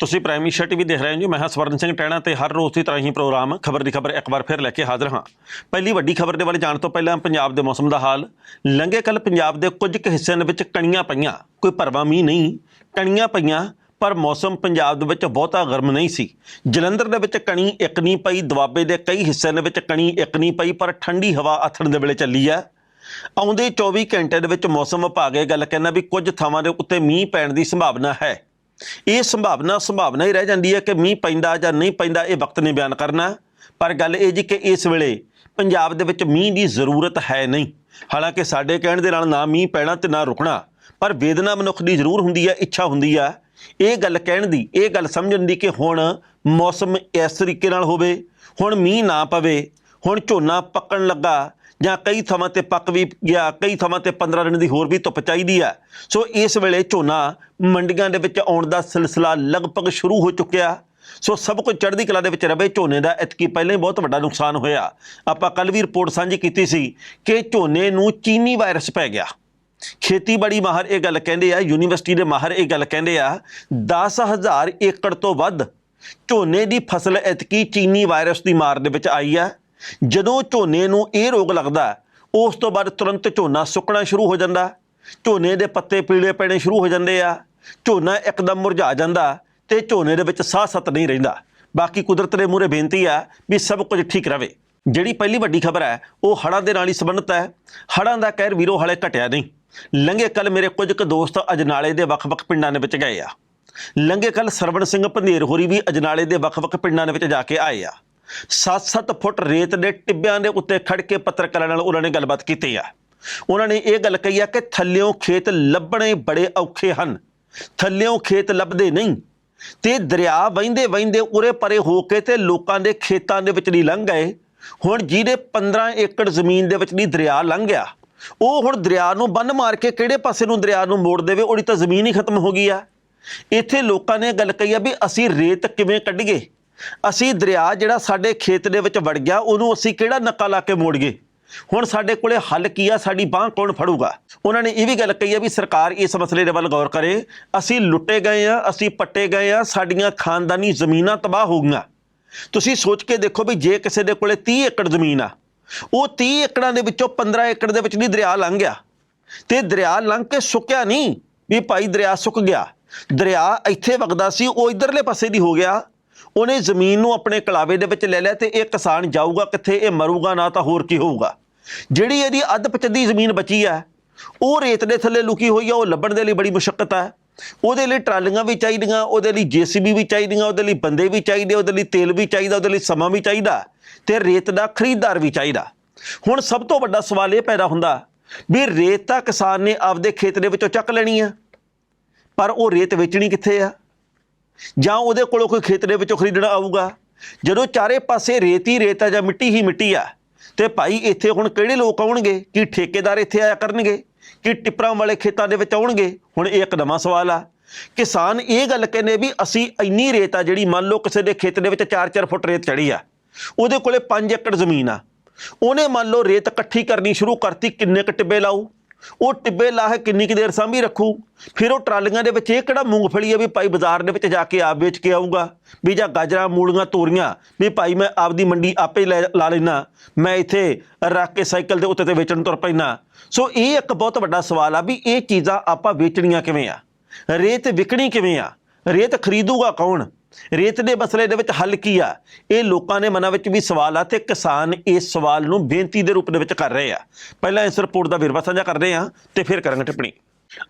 ਤੁਸੀਂ prime minister TV ਦੇਖ ਰਹੇ ਹੋ ਜੀ। ਮੈਂ ਹਾਂ ਸਵਰਨ ਸਿੰਘ ਟੈਣਾ ਤੇ ਹਰ ਰੋਜ਼ ਦੀ ਤਰ੍ਹਾਂ ਹੀ ਪ੍ਰੋਗਰਾਮ ਖਬਰ ਦੀ ਖਬਰ ਇੱਕ ਵਾਰ ਫਿਰ ਲੈ ਕੇ ਹਾਜ਼ਰ ਹਾਂ। ਪਹਿਲੀ ਵੱਡੀ ਖਬਰ ਦੇ ਵੱਲ ਜਾਣ ਤੋਂ ਪਹਿਲਾਂ ਪੰਜਾਬ ਦੇ ਮੌਸਮ ਦਾ ਹਾਲ। ਲੰਘੇ ਕੱਲ ਪੰਜਾਬ ਦੇ ਕੁਝ ਕੁ ਹਿੱਸਿਆਂ ਦੇ ਵਿੱਚ ਕਣੀਆਂ ਪਈਆਂ। ਕੋਈ ਭਰਵਾ ਮੀਂਹ ਨਹੀਂ, ਕਣੀਆਂ ਪਈਆਂ, ਪਰ ਮੌਸਮ ਪੰਜਾਬ ਦੇ ਵਿੱਚ ਬਹੁਤਾ ਗਰਮ ਨਹੀਂ ਸੀ। ਜਲੰਧਰ ਦੇ ਵਿੱਚ ਕਣੀ ਇੱਕ ਨਹੀਂ ਪਈ, ਦੁਆਬੇ ਦੇ ਕਈ ਹਿੱਸਿਆਂ ਦੇ ਵਿੱਚ ਕਣੀ ਇੱਕ ਨਹੀਂ ਪਈ, ਪਰ ਠੰਡੀ ਹਵਾ ਆਥਣ ਦੇ ਵੇਲੇ ਚੱਲੀ ਆ। ਆਉਂਦੇ 24 ਘੰਟੇ ਦੇ ਵਿੱਚ ਮੌਸਮ ਵਿਭਾਗ ਇਹ ਗੱਲ ਕਹਿੰਦਾ ਵੀ ਕੁਝ ਥਾਵਾਂ ਦੇ ਉੱਤੇ ਮੀਂਹ ਪੈਣ ਦੀ ਸੰਭਾਵਨਾ ਹੈ। ਇਹ ਸੰਭਾਵਨਾ ਸੰਭਾਵਨਾ ਹੀ ਰਹਿ ਜਾਂਦੀ ਹੈ ਕਿ ਮੀਂਹ ਪੈਂਦਾ ਜਾਂ ਨਹੀਂ ਪੈਂਦਾ, ਇਹ ਵਕਤ ਨੇ ਬਿਆਨ ਕਰਨਾ। ਪਰ ਗੱਲ ਇਹ ਜੀ ਕਿ ਇਸ ਵੇਲੇ ਪੰਜਾਬ ਦੇ ਵਿੱਚ ਮੀਂਹ ਦੀ ਜ਼ਰੂਰਤ ਹੈ ਨਹੀਂ। ਹਾਲਾਂਕਿ ਸਾਡੇ ਕਹਿਣ ਦੇ ਨਾਲ ਨਾ ਮੀਂਹ ਪੈਣਾ ਤੇ ਨਾ ਰੁਕਣਾ, ਪਰ ਵੇਦਨਾ ਮਨੁੱਖ ਦੀ ਜ਼ਰੂਰ ਹੁੰਦੀ ਹੈ, ਇੱਛਾ ਹੁੰਦੀ ਹੈ ਇਹ ਗੱਲ ਕਹਿਣ ਦੀ, ਇਹ ਗੱਲ ਸਮਝਣ ਦੀ ਕਿ ਹੁਣ ਮੌਸਮ ਇਸ ਤਰੀਕੇ ਨਾਲ ਹੋਵੇ, ਹੁਣ ਮੀਂਹ ਨਾ ਪਵੇ, ਹੁਣ ਝੋਨਾ ਪੱਕਣ ਲੱਗਾ ਜਾਂ ਕਈ ਥਾਵਾਂ ਤੇ ਪੱਕ ਵੀ ਗਿਆ ਕਈ ਥਾਵਾਂ ਤੇ 15 ਦਿਨ ਦੀ ਹੋਰ ਵੀ ਧੁੱਪ ਚਾਹੀਦੀ ਆ। ਸੋ ਇਸ ਵੇਲੇ ਝੋਨਾ ਮੰਡੀਆਂ ਦੇ ਵਿੱਚ ਆਉਣ ਦਾ ਸਿਲਸਿਲਾ ਲਗਭਗ ਸ਼ੁਰੂ ਹੋ ਚੁੱਕਿਆ। ਸੋ ਸਭ ਕੁਝ ਚੜ੍ਹਦੀ ਕਲਾ ਦੇ ਵਿੱਚ ਰਵੇ, ਝੋਨੇ ਦਾ ਇਤਕੀ ਪਹਿਲਾਂ ਹੀ ਬਹੁਤ ਵੱਡਾ ਨੁਕਸਾਨ ਹੋਇਆ। ਆਪਾਂ ਕੱਲ ਵੀ ਰਿਪੋਰਟ ਸਾਂਝੀ ਕੀਤੀ ਸੀ ਕਿ ਝੋਨੇ ਨੂੰ ਚੀਨੀ ਵਾਇਰਸ ਪੈ ਗਿਆ। ਖੇਤੀਬਾੜੀ ਮਾਹਰ ਇਹ ਗੱਲ ਕਹਿੰਦੇ ਆ, ਯੂਨੀਵਰਸਿਟੀ ਦੇ ਮਾਹਰ ਇਹ ਗੱਲ ਕਹਿੰਦੇ ਆ 10000 ਏਕੜ ਤੋਂ ਵੱਧ ਝੋਨੇ ਦੀ ਫਸਲ ਇਤਕੀ ਚੀਨੀ ਵਾਇਰਸ ਦੀ ਮਾਰ ਦੇ ਵਿੱਚ ਆਈ ਆ। ਜਦੋਂ ਝੋਨੇ ਨੂੰ ਇਹ ਰੋਗ ਲੱਗਦਾ, ਉਸ ਤੋਂ ਬਾਅਦ ਤੁਰੰਤ ਝੋਨਾ ਸੁੱਕਣਾ ਸ਼ੁਰੂ ਹੋ ਜਾਂਦਾ। ਝੋਨੇ ਦੇ ਪੱਤੇ ਪੀਲੇ ਪੈਣੇ ਸ਼ੁਰੂ ਹੋ ਜਾਂਦੇ ਆ। ਝੋਨਾ ਇੱਕਦਮ ਮੁਰਝਾ ਜਾਂਦਾ ਤੇ ਝੋਨੇ ਦੇ ਵਿੱਚ ਸਾਹ ਸਤ ਨਹੀਂ ਰਹਿੰਦਾ। ਬਾਕੀ ਕੁਦਰਤ ਦੇ ਮੂਹਰੇ ਬੇਨਤੀ ਆ ਵੀ ਸਭ ਕੁਝ ਠੀਕ ਰਵੇ। ਜਿਹੜੀ ਪਹਿਲੀ ਵੱਡੀ ਖਬਰ ਹੈ, ਉਹ ਹੜ੍ਹਾਂ ਦੇ ਨਾਲ ਹੀ ਸੰਬੰਧਿਤ ਹੈ। ਹੜ੍ਹਾਂ ਦਾ ਕਹਿਰ ਵੀਰੋ ਹਲੇ ਘਟਿਆ ਨਹੀਂ। ਲੰਘੇ ਕੱਲ ਮੇਰੇ ਕੁਝ ਕੁ ਦੋਸਤ ਅਜਨਾਲੇ ਦੇ ਵੱਖ-ਵੱਖ ਪਿੰਡਾਂ ਦੇ ਵਿੱਚ ਗਏ ਆ। ਲੰਘੇ ਕੱਲ ਸਰਵਣ ਸਿੰਘ ਪੰਧੇਰ ਹੋਰੀ ਵੀ ਅਜਨਾਲੇ ਦੇ ਵੱਖ-ਵੱਖ ਪਿੰਡਾਂ ਦੇ ਵਿੱਚ ਜਾ ਕੇ ਆਏ ਆ। 7-7 ਫੁੱਟ ਰੇਤ ਦੇ ਟਿੱਬਿਆਂ ਦੇ ਉੱਤੇ ਖੜ ਕੇ ਪੱਤਰਕਾਰਾਂ ਨਾਲ ਉਹਨਾਂ ਨੇ ਗੱਲਬਾਤ ਕੀਤੀ ਆ। ਉਹਨਾਂ ਨੇ ਇਹ ਗੱਲ ਕਹੀ ਆ ਕਿ ਥੱਲਿਓਂ ਖੇਤ ਲੱਭਣੇ ਬੜੇ ਔਖੇ ਹਨ। ਥੱਲਿਓਂ ਖੇਤ ਲੱਭਦੇ ਨਹੀਂ। ਤੇ ਦਰਿਆ ਵਹਿੰਦੇ ਵਹਿੰਦੇ ਉਰੇ ਪਰੇ ਹੋ ਕੇ ਤੇ ਲੋਕਾਂ ਦੇ ਖੇਤਾਂ ਦੇ ਵਿੱਚ ਨਹੀਂ ਲੰਘ ਗਏ। ਹੁਣ ਜਿਹਦੇ 15 ਏਕੜ ਜ਼ਮੀਨ ਦੇ ਵਿੱਚ ਨਹੀਂ ਦਰਿਆ ਲੰਘ ਗਿਆ, ਉਹ ਹੁਣ ਦਰਿਆ ਨੂੰ ਬੰਨ ਮਾਰ ਕੇ ਕਿਹੜੇ ਪਾਸੇ ਨੂੰ ਦਰਿਆ ਨੂੰ ਮੋੜ ਦੇਵੇ, ਉਹਦੀ ਤਾਂ ਜ਼ਮੀਨ ਹੀ ਖਤਮ ਹੋ ਗਈ ਆ। ਇੱਥੇ ਲੋਕਾਂ ਨੇ ਗੱਲ ਕਹੀ ਆ ਵੀ ਅਸੀਂ ਰੇਤ ਕਿਵੇਂ ਕੱਢੀਏ? ਅਸੀਂ ਦਰਿਆ ਜਿਹੜਾ ਸਾਡੇ ਖੇਤ ਦੇ ਵਿੱਚ ਵੜ ਗਿਆ, ਉਹਨੂੰ ਅਸੀਂ ਕਿਹੜਾ ਨੱਕਾ ਲਾ ਕੇ ਮੋੜੀਏ? ਹੁਣ ਸਾਡੇ ਕੋਲੇ ਹੱਲ ਕੀ ਆ? ਸਾਡੀ ਬਾਹ ਕੌਣ ਫੜੂਗਾ? ਉਹਨਾਂ ਨੇ ਇਹ ਵੀ ਗੱਲ ਕਹੀ ਆ ਵੀ ਸਰਕਾਰ ਇਸ ਮਸਲੇ ਦੇ ਵੱਲ ਗੌਰ ਕਰੇ। ਅਸੀਂ ਲੁੱਟੇ ਗਏ ਆ, ਅਸੀਂ ਪੱਟੇ ਗਏ ਆ, ਸਾਡੀਆਂ ਖਾਨਦਾਨੀ ਜ਼ਮੀਨਾਂ ਤਬਾਹ ਹੋ ਗਈਆਂ। ਤੁਸੀਂ ਸੋਚ ਕੇ ਦੇਖੋ ਵੀ ਜੇ ਕਿਸੇ ਦੇ ਕੋਲੇ 30 ਏਕੜ ਜ਼ਮੀਨ ਆ, ਉਹ 30 ਏਕੜਾਂ ਦੇ ਵਿੱਚੋਂ 15 ਏਕੜ ਦੇ ਵਿੱਚ ਨਹੀਂ ਦਰਿਆ ਲੰਘ ਗਿਆ। ਤੇ ਦਰਿਆ ਲੰਘ ਕੇ ਸੁੱਕਿਆ ਨਹੀਂ ਵੀ ਭਾਈ ਦਰਿਆ ਸੁੱਕ ਗਿਆ। ਦਰਿਆ ਇੱਥੇ ਵਗਦਾ ਸੀ, ਉਹ ਇਧਰਲੇ ਪਾਸੇ ਦੀ ਹੋ ਗਿਆ। ਉਹਨੇ ਜ਼ਮੀਨ ਨੂੰ ਆਪਣੇ ਕਲਾਵੇ ਦੇ ਵਿੱਚ ਲੈ ਲਿਆ ਤੇ ਇਹ ਕਿਸਾਨ ਜਾਊਗਾ ਕਿੱਥੇ, ਇਹ ਮਰੂਗਾ ਨਾ ਤਾਂ ਹੋਰ ਕੀ ਹੋਊਗਾ। ਜਿਹੜੀ ਇਹਦੀ ਅੱਧ ਪਚੱਦੀ ਜ਼ਮੀਨ ਬਚੀ ਆ, ਉਹ ਰੇਤ ਦੇ ਥੱਲੇ ਲੁਕੀ ਹੋਈ ਆ, ਉਹ ਲੱਭਣ ਦੇ ਲਈ ਬੜੀ ਮੁਸ਼ਕਲ ਆ। ਉਹਦੇ ਲਈ ਟਰਾਲੀਆਂ ਵੀ ਚਾਹੀਦੀਆਂ, ਉਹਦੇ ਲਈ ਜੀਸੀਬੀ ਵੀ ਚਾਹੀਦੀਆਂ, ਉਹਦੇ ਲਈ ਬੰਦੇ ਵੀ ਚਾਹੀਦੇ, ਉਹਦੇ ਲਈ ਤੇਲ ਵੀ ਚਾਹੀਦਾ, ਉਹਦੇ ਲਈ ਸਮਾਂ ਵੀ ਚਾਹੀਦਾ ਤੇ ਰੇਤ ਦਾ ਖਰੀਦਦਾਰ ਵੀ ਚਾਹੀਦਾ। ਹੁਣ ਸਭ ਤੋਂ ਵੱਡਾ ਸਵਾਲ ਇਹ ਪੈਦਾ ਹੁੰਦਾ ਵੀ ਰੇਤ ਤਾਂ ਕਿਸਾਨ ਨੇ ਆਪਦੇ ਖੇਤ ਦੇ ਵਿੱਚੋਂ ਚੱਕ ਲੈਣੀ ਆ, ਪਰ ਉਹ ਰੇਤ ਵੇਚਣੀ ਕਿੱਥੇ ਆ? ਜਾਂ ਉਹਦੇ ਕੋਲੋਂ ਕੋਈ ਖੇਤ ਦੇ ਵਿੱਚੋਂ ਖਰੀਦਣਾ ਆਊਗਾ? ਜਦੋਂ ਚਾਰੇ ਪਾਸੇ ਰੇਤ ਹੀ ਰੇਤ ਆ ਜਾਂ ਮਿੱਟੀ ਹੀ ਮਿੱਟੀ ਆ, ਤੇ ਭਾਈ ਇੱਥੇ ਹੁਣ ਕਿਹੜੇ ਲੋਕ ਆਉਣਗੇ? ਕੀ ਠੇਕੇਦਾਰ ਇੱਥੇ ਆਇਆ ਕਰਨਗੇ? ਕੀ ਟਿੱਪਰਾਂ ਵਾਲੇ ਖੇਤਾਂ ਦੇ ਵਿੱਚ ਆਉਣਗੇ? ਹੁਣ ਇਹ ਇੱਕ ਨਵਾਂ ਸਵਾਲ ਆ। ਕਿਸਾਨ ਇਹ ਗੱਲ ਕਹਿੰਦੇ ਵੀ ਅਸੀਂ ਇੰਨੀ ਰੇਤ ਆ ਜਿਹੜੀ ਮੰਨ ਲਓ ਕਿਸੇ ਦੇ ਖੇਤ ਦੇ ਵਿੱਚ 4-4 ਫੁੱਟ ਰੇਤ ਚੜੀ ਆ, ਉਹਦੇ ਕੋਲੇ 5 ਏਕੜ ਜ਼ਮੀਨ ਆ। ਉਹਨੇ ਮੰਨ ਲਓ ਰੇਤ ਇਕੱਠੀ ਕਰਨੀ ਸ਼ੁਰੂ ਕਰਤੀ, ਕਿੰਨੇ ਕ ਟਿੱਬੇ ਲਾਊ? ਉਹ ਟਿੱਬੇ ਲਾਹ ਕਿੰਨੀ ਕੁ ਦੇਰ ਸਾਂਭੀ ਰੱਖੂ? ਫਿਰ ਉਹ ਟਰਾਲੀਆਂ ਦੇ ਵਿੱਚ ਇਹ ਕਿਹੜਾ ਮੂੰਗਫਲੀ ਹੈ ਵੀ ਭਾਈ ਬਾਜ਼ਾਰ ਦੇ ਵਿੱਚ ਜਾ ਕੇ ਆਪ ਵੇਚ ਕੇ ਆਊਗਾ? ਵੀ ਜਾਂ ਗਾਜਰਾਂ, ਮੂਲੀਆਂ, ਤੋਰੀਆਂ, ਵੀ ਭਾਈ ਮੈਂ ਆਪਦੀ ਮੰਡੀ ਆਪੇ ਲੈ- ਲਾ ਲੈਣਾ ਮੈਂ ਇੱਥੇ ਰੱਖ ਕੇ ਸਾਈਕਲ ਦੇ ਉੱਤੇ ਤੇ ਵੇਚਣ ਤੁਰ ਪੈਣਾ ਸੋ ਇਹ ਇੱਕ ਬਹੁਤ ਵੱਡਾ ਸਵਾਲ ਆ ਵੀ ਇਹ ਚੀਜ਼ਾਂ ਆਪਾਂ ਵੇਚਣੀਆਂ ਕਿਵੇਂ ਆ? ਰੇਤ ਵਿਕਣੀ ਕਿਵੇਂ ਆ? ਰੇਤ ਖਰੀਦੂਗਾ ਕੌਣ? ਰੇਤ ਦੇ ਮਸਲੇ ਦੇ ਵਿੱਚ ਹੱਲ ਕੀ ਆ? ਇਹ ਲੋਕਾਂ ਦੇ ਮਨਾਂ ਵਿੱਚ ਵੀ ਸਵਾਲ ਆ ਤੇ ਕਿਸਾਨ ਇਸ ਸਵਾਲ ਨੂੰ ਬੇਨਤੀ ਦੇ ਰੂਪ ਦੇ ਵਿੱਚ ਕਰ ਰਹੇ ਆ। ਪਹਿਲਾਂ ਇਸ ਰਿਪੋਰਟ ਦਾ ਵਿਰਵਾ ਸਾਂਝਾ ਕਰਦੇ ਆ ਤੇ ਫਿਰ ਕਰਾਂਗੇ ਟਿੱਪਣੀ।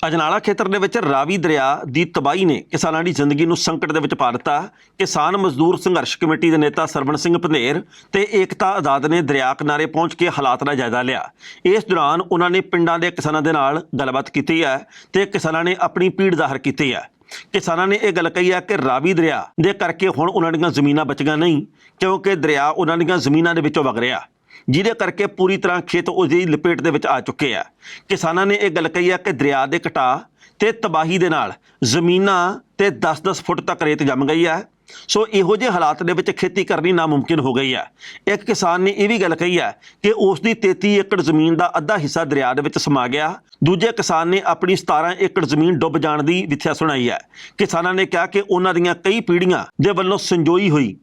ਅਜਨਾਲਾ ਖੇਤਰ ਦੇ ਵਿੱਚ ਰਾਵੀ ਦਰਿਆ ਦੀ ਤਬਾਹੀ ਨੇ ਕਿਸਾਨਾਂ ਦੀ ਜ਼ਿੰਦਗੀ ਨੂੰ ਸੰਕਟ ਦੇ ਵਿੱਚ ਪਾ ਦਿੱਤਾ। ਕਿਸਾਨ ਮਜ਼ਦੂਰ ਸੰਘਰਸ਼ ਕਮੇਟੀ ਦੇ ਨੇਤਾ ਸਰਵਣ ਸਿੰਘ ਪੰਧੇਰ ਤੇ ਏਕਤਾ ਆਜ਼ਾਦ ਨੇ ਦਰਿਆ ਕਿਨਾਰੇ ਪਹੁੰਚ ਕੇ ਹਾਲਾਤ ਦਾ ਜਾਇਜ਼ਾ ਲਿਆ। ਇਸ ਦੌਰਾਨ ਉਹਨਾਂ ਨੇ ਪਿੰਡਾਂ ਦੇ ਕਿਸਾਨਾਂ ਦੇ ਨਾਲ ਗੱਲਬਾਤ ਕੀਤੀ ਹੈ ਤੇ ਕਿਸਾਨਾਂ ਨੇ ਆਪਣੀ ਪੀੜ ਜ਼ਾਹਰ ਕੀਤੀ ਹੈ। ਕਿਸਾਨਾਂ ਨੇ ਇਹ ਗੱਲ ਕਹੀ ਹੈ ਕਿ ਰਾਵੀ ਦਰਿਆ ਦੇ ਕਰਕੇ ਹੁਣ ਉਹਨਾਂ ਦੀਆਂ ਜ਼ਮੀਨਾਂ ਬਚੀਆਂ ਨਹੀਂ, ਕਿਉਂਕਿ ਦਰਿਆ ਉਹਨਾਂ ਦੀਆਂ ਜ਼ਮੀਨਾਂ ਦੇ ਵਿੱਚੋਂ ਵਗ ਰਿਹਾ। ਜਿਹਦੇ ਕਰਕੇ ਪੂਰੀ ਤਰ੍ਹਾਂ ਖੇਤ ਉਹਦੀ ਲਪੇਟ ਦੇ ਵਿੱਚ ਆ ਚੁੱਕੇ ਆ। ਕਿਸਾਨਾਂ ਨੇ ਇਹ ਗੱਲ ਕਹੀ ਹੈ ਕਿ ਦਰਿਆ ਦੇ ਕਟਾਅ ਤੇ ਤਬਾਹੀ ਦੇ ਨਾਲ ਜ਼ਮੀਨਾਂ ਤੇ 10-10 ਫੁੱਟ ਤੱਕ ਰੇਤ ਜੰਮ ਗਈ ਹੈ ਸੋ ਇਹੋ ਜਿਹੇ ਹਾਲਾਤ ਦੇ ਵਿੱਚ ਖੇਤੀ ਕਰਨੀ ਨਾਮੁਮਕਿਨ ਹੋ ਗਈ ਹੈ। ਇੱਕ ਕਿਸਾਨ ਨੇ ਇਹ ਵੀ ਗੱਲ ਕਹੀ ਹੈ ਕਿ ਉਸ ਦੀ 33 ਏਕੜ ਜ਼ਮੀਨ ਦਾ ਅੱਧਾ ਹਿੱਸਾ ਦਰਿਆ ਦੇ ਵਿੱਚ ਸਮਾ ਗਿਆ। ਦੂਜੇ ਕਿਸਾਨ ਨੇ ਆਪਣੀ 17 ਏਕੜ ਜ਼ਮੀਨ ਡੁੱਬ ਜਾਣ ਦੀ ਵਿਥਿਆ ਸੁਣਾਈ ਹੈ। ਕਿਸਾਨਾਂ ਨੇ ਕਿਹਾ ਕਿ ਉਹਨਾਂ ਦੀਆਂ ਕਈ ਪੀੜ੍ਹੀਆਂ ਦੇ ਵੱਲੋਂ ਸੰਜੋਈ ਹੋਈ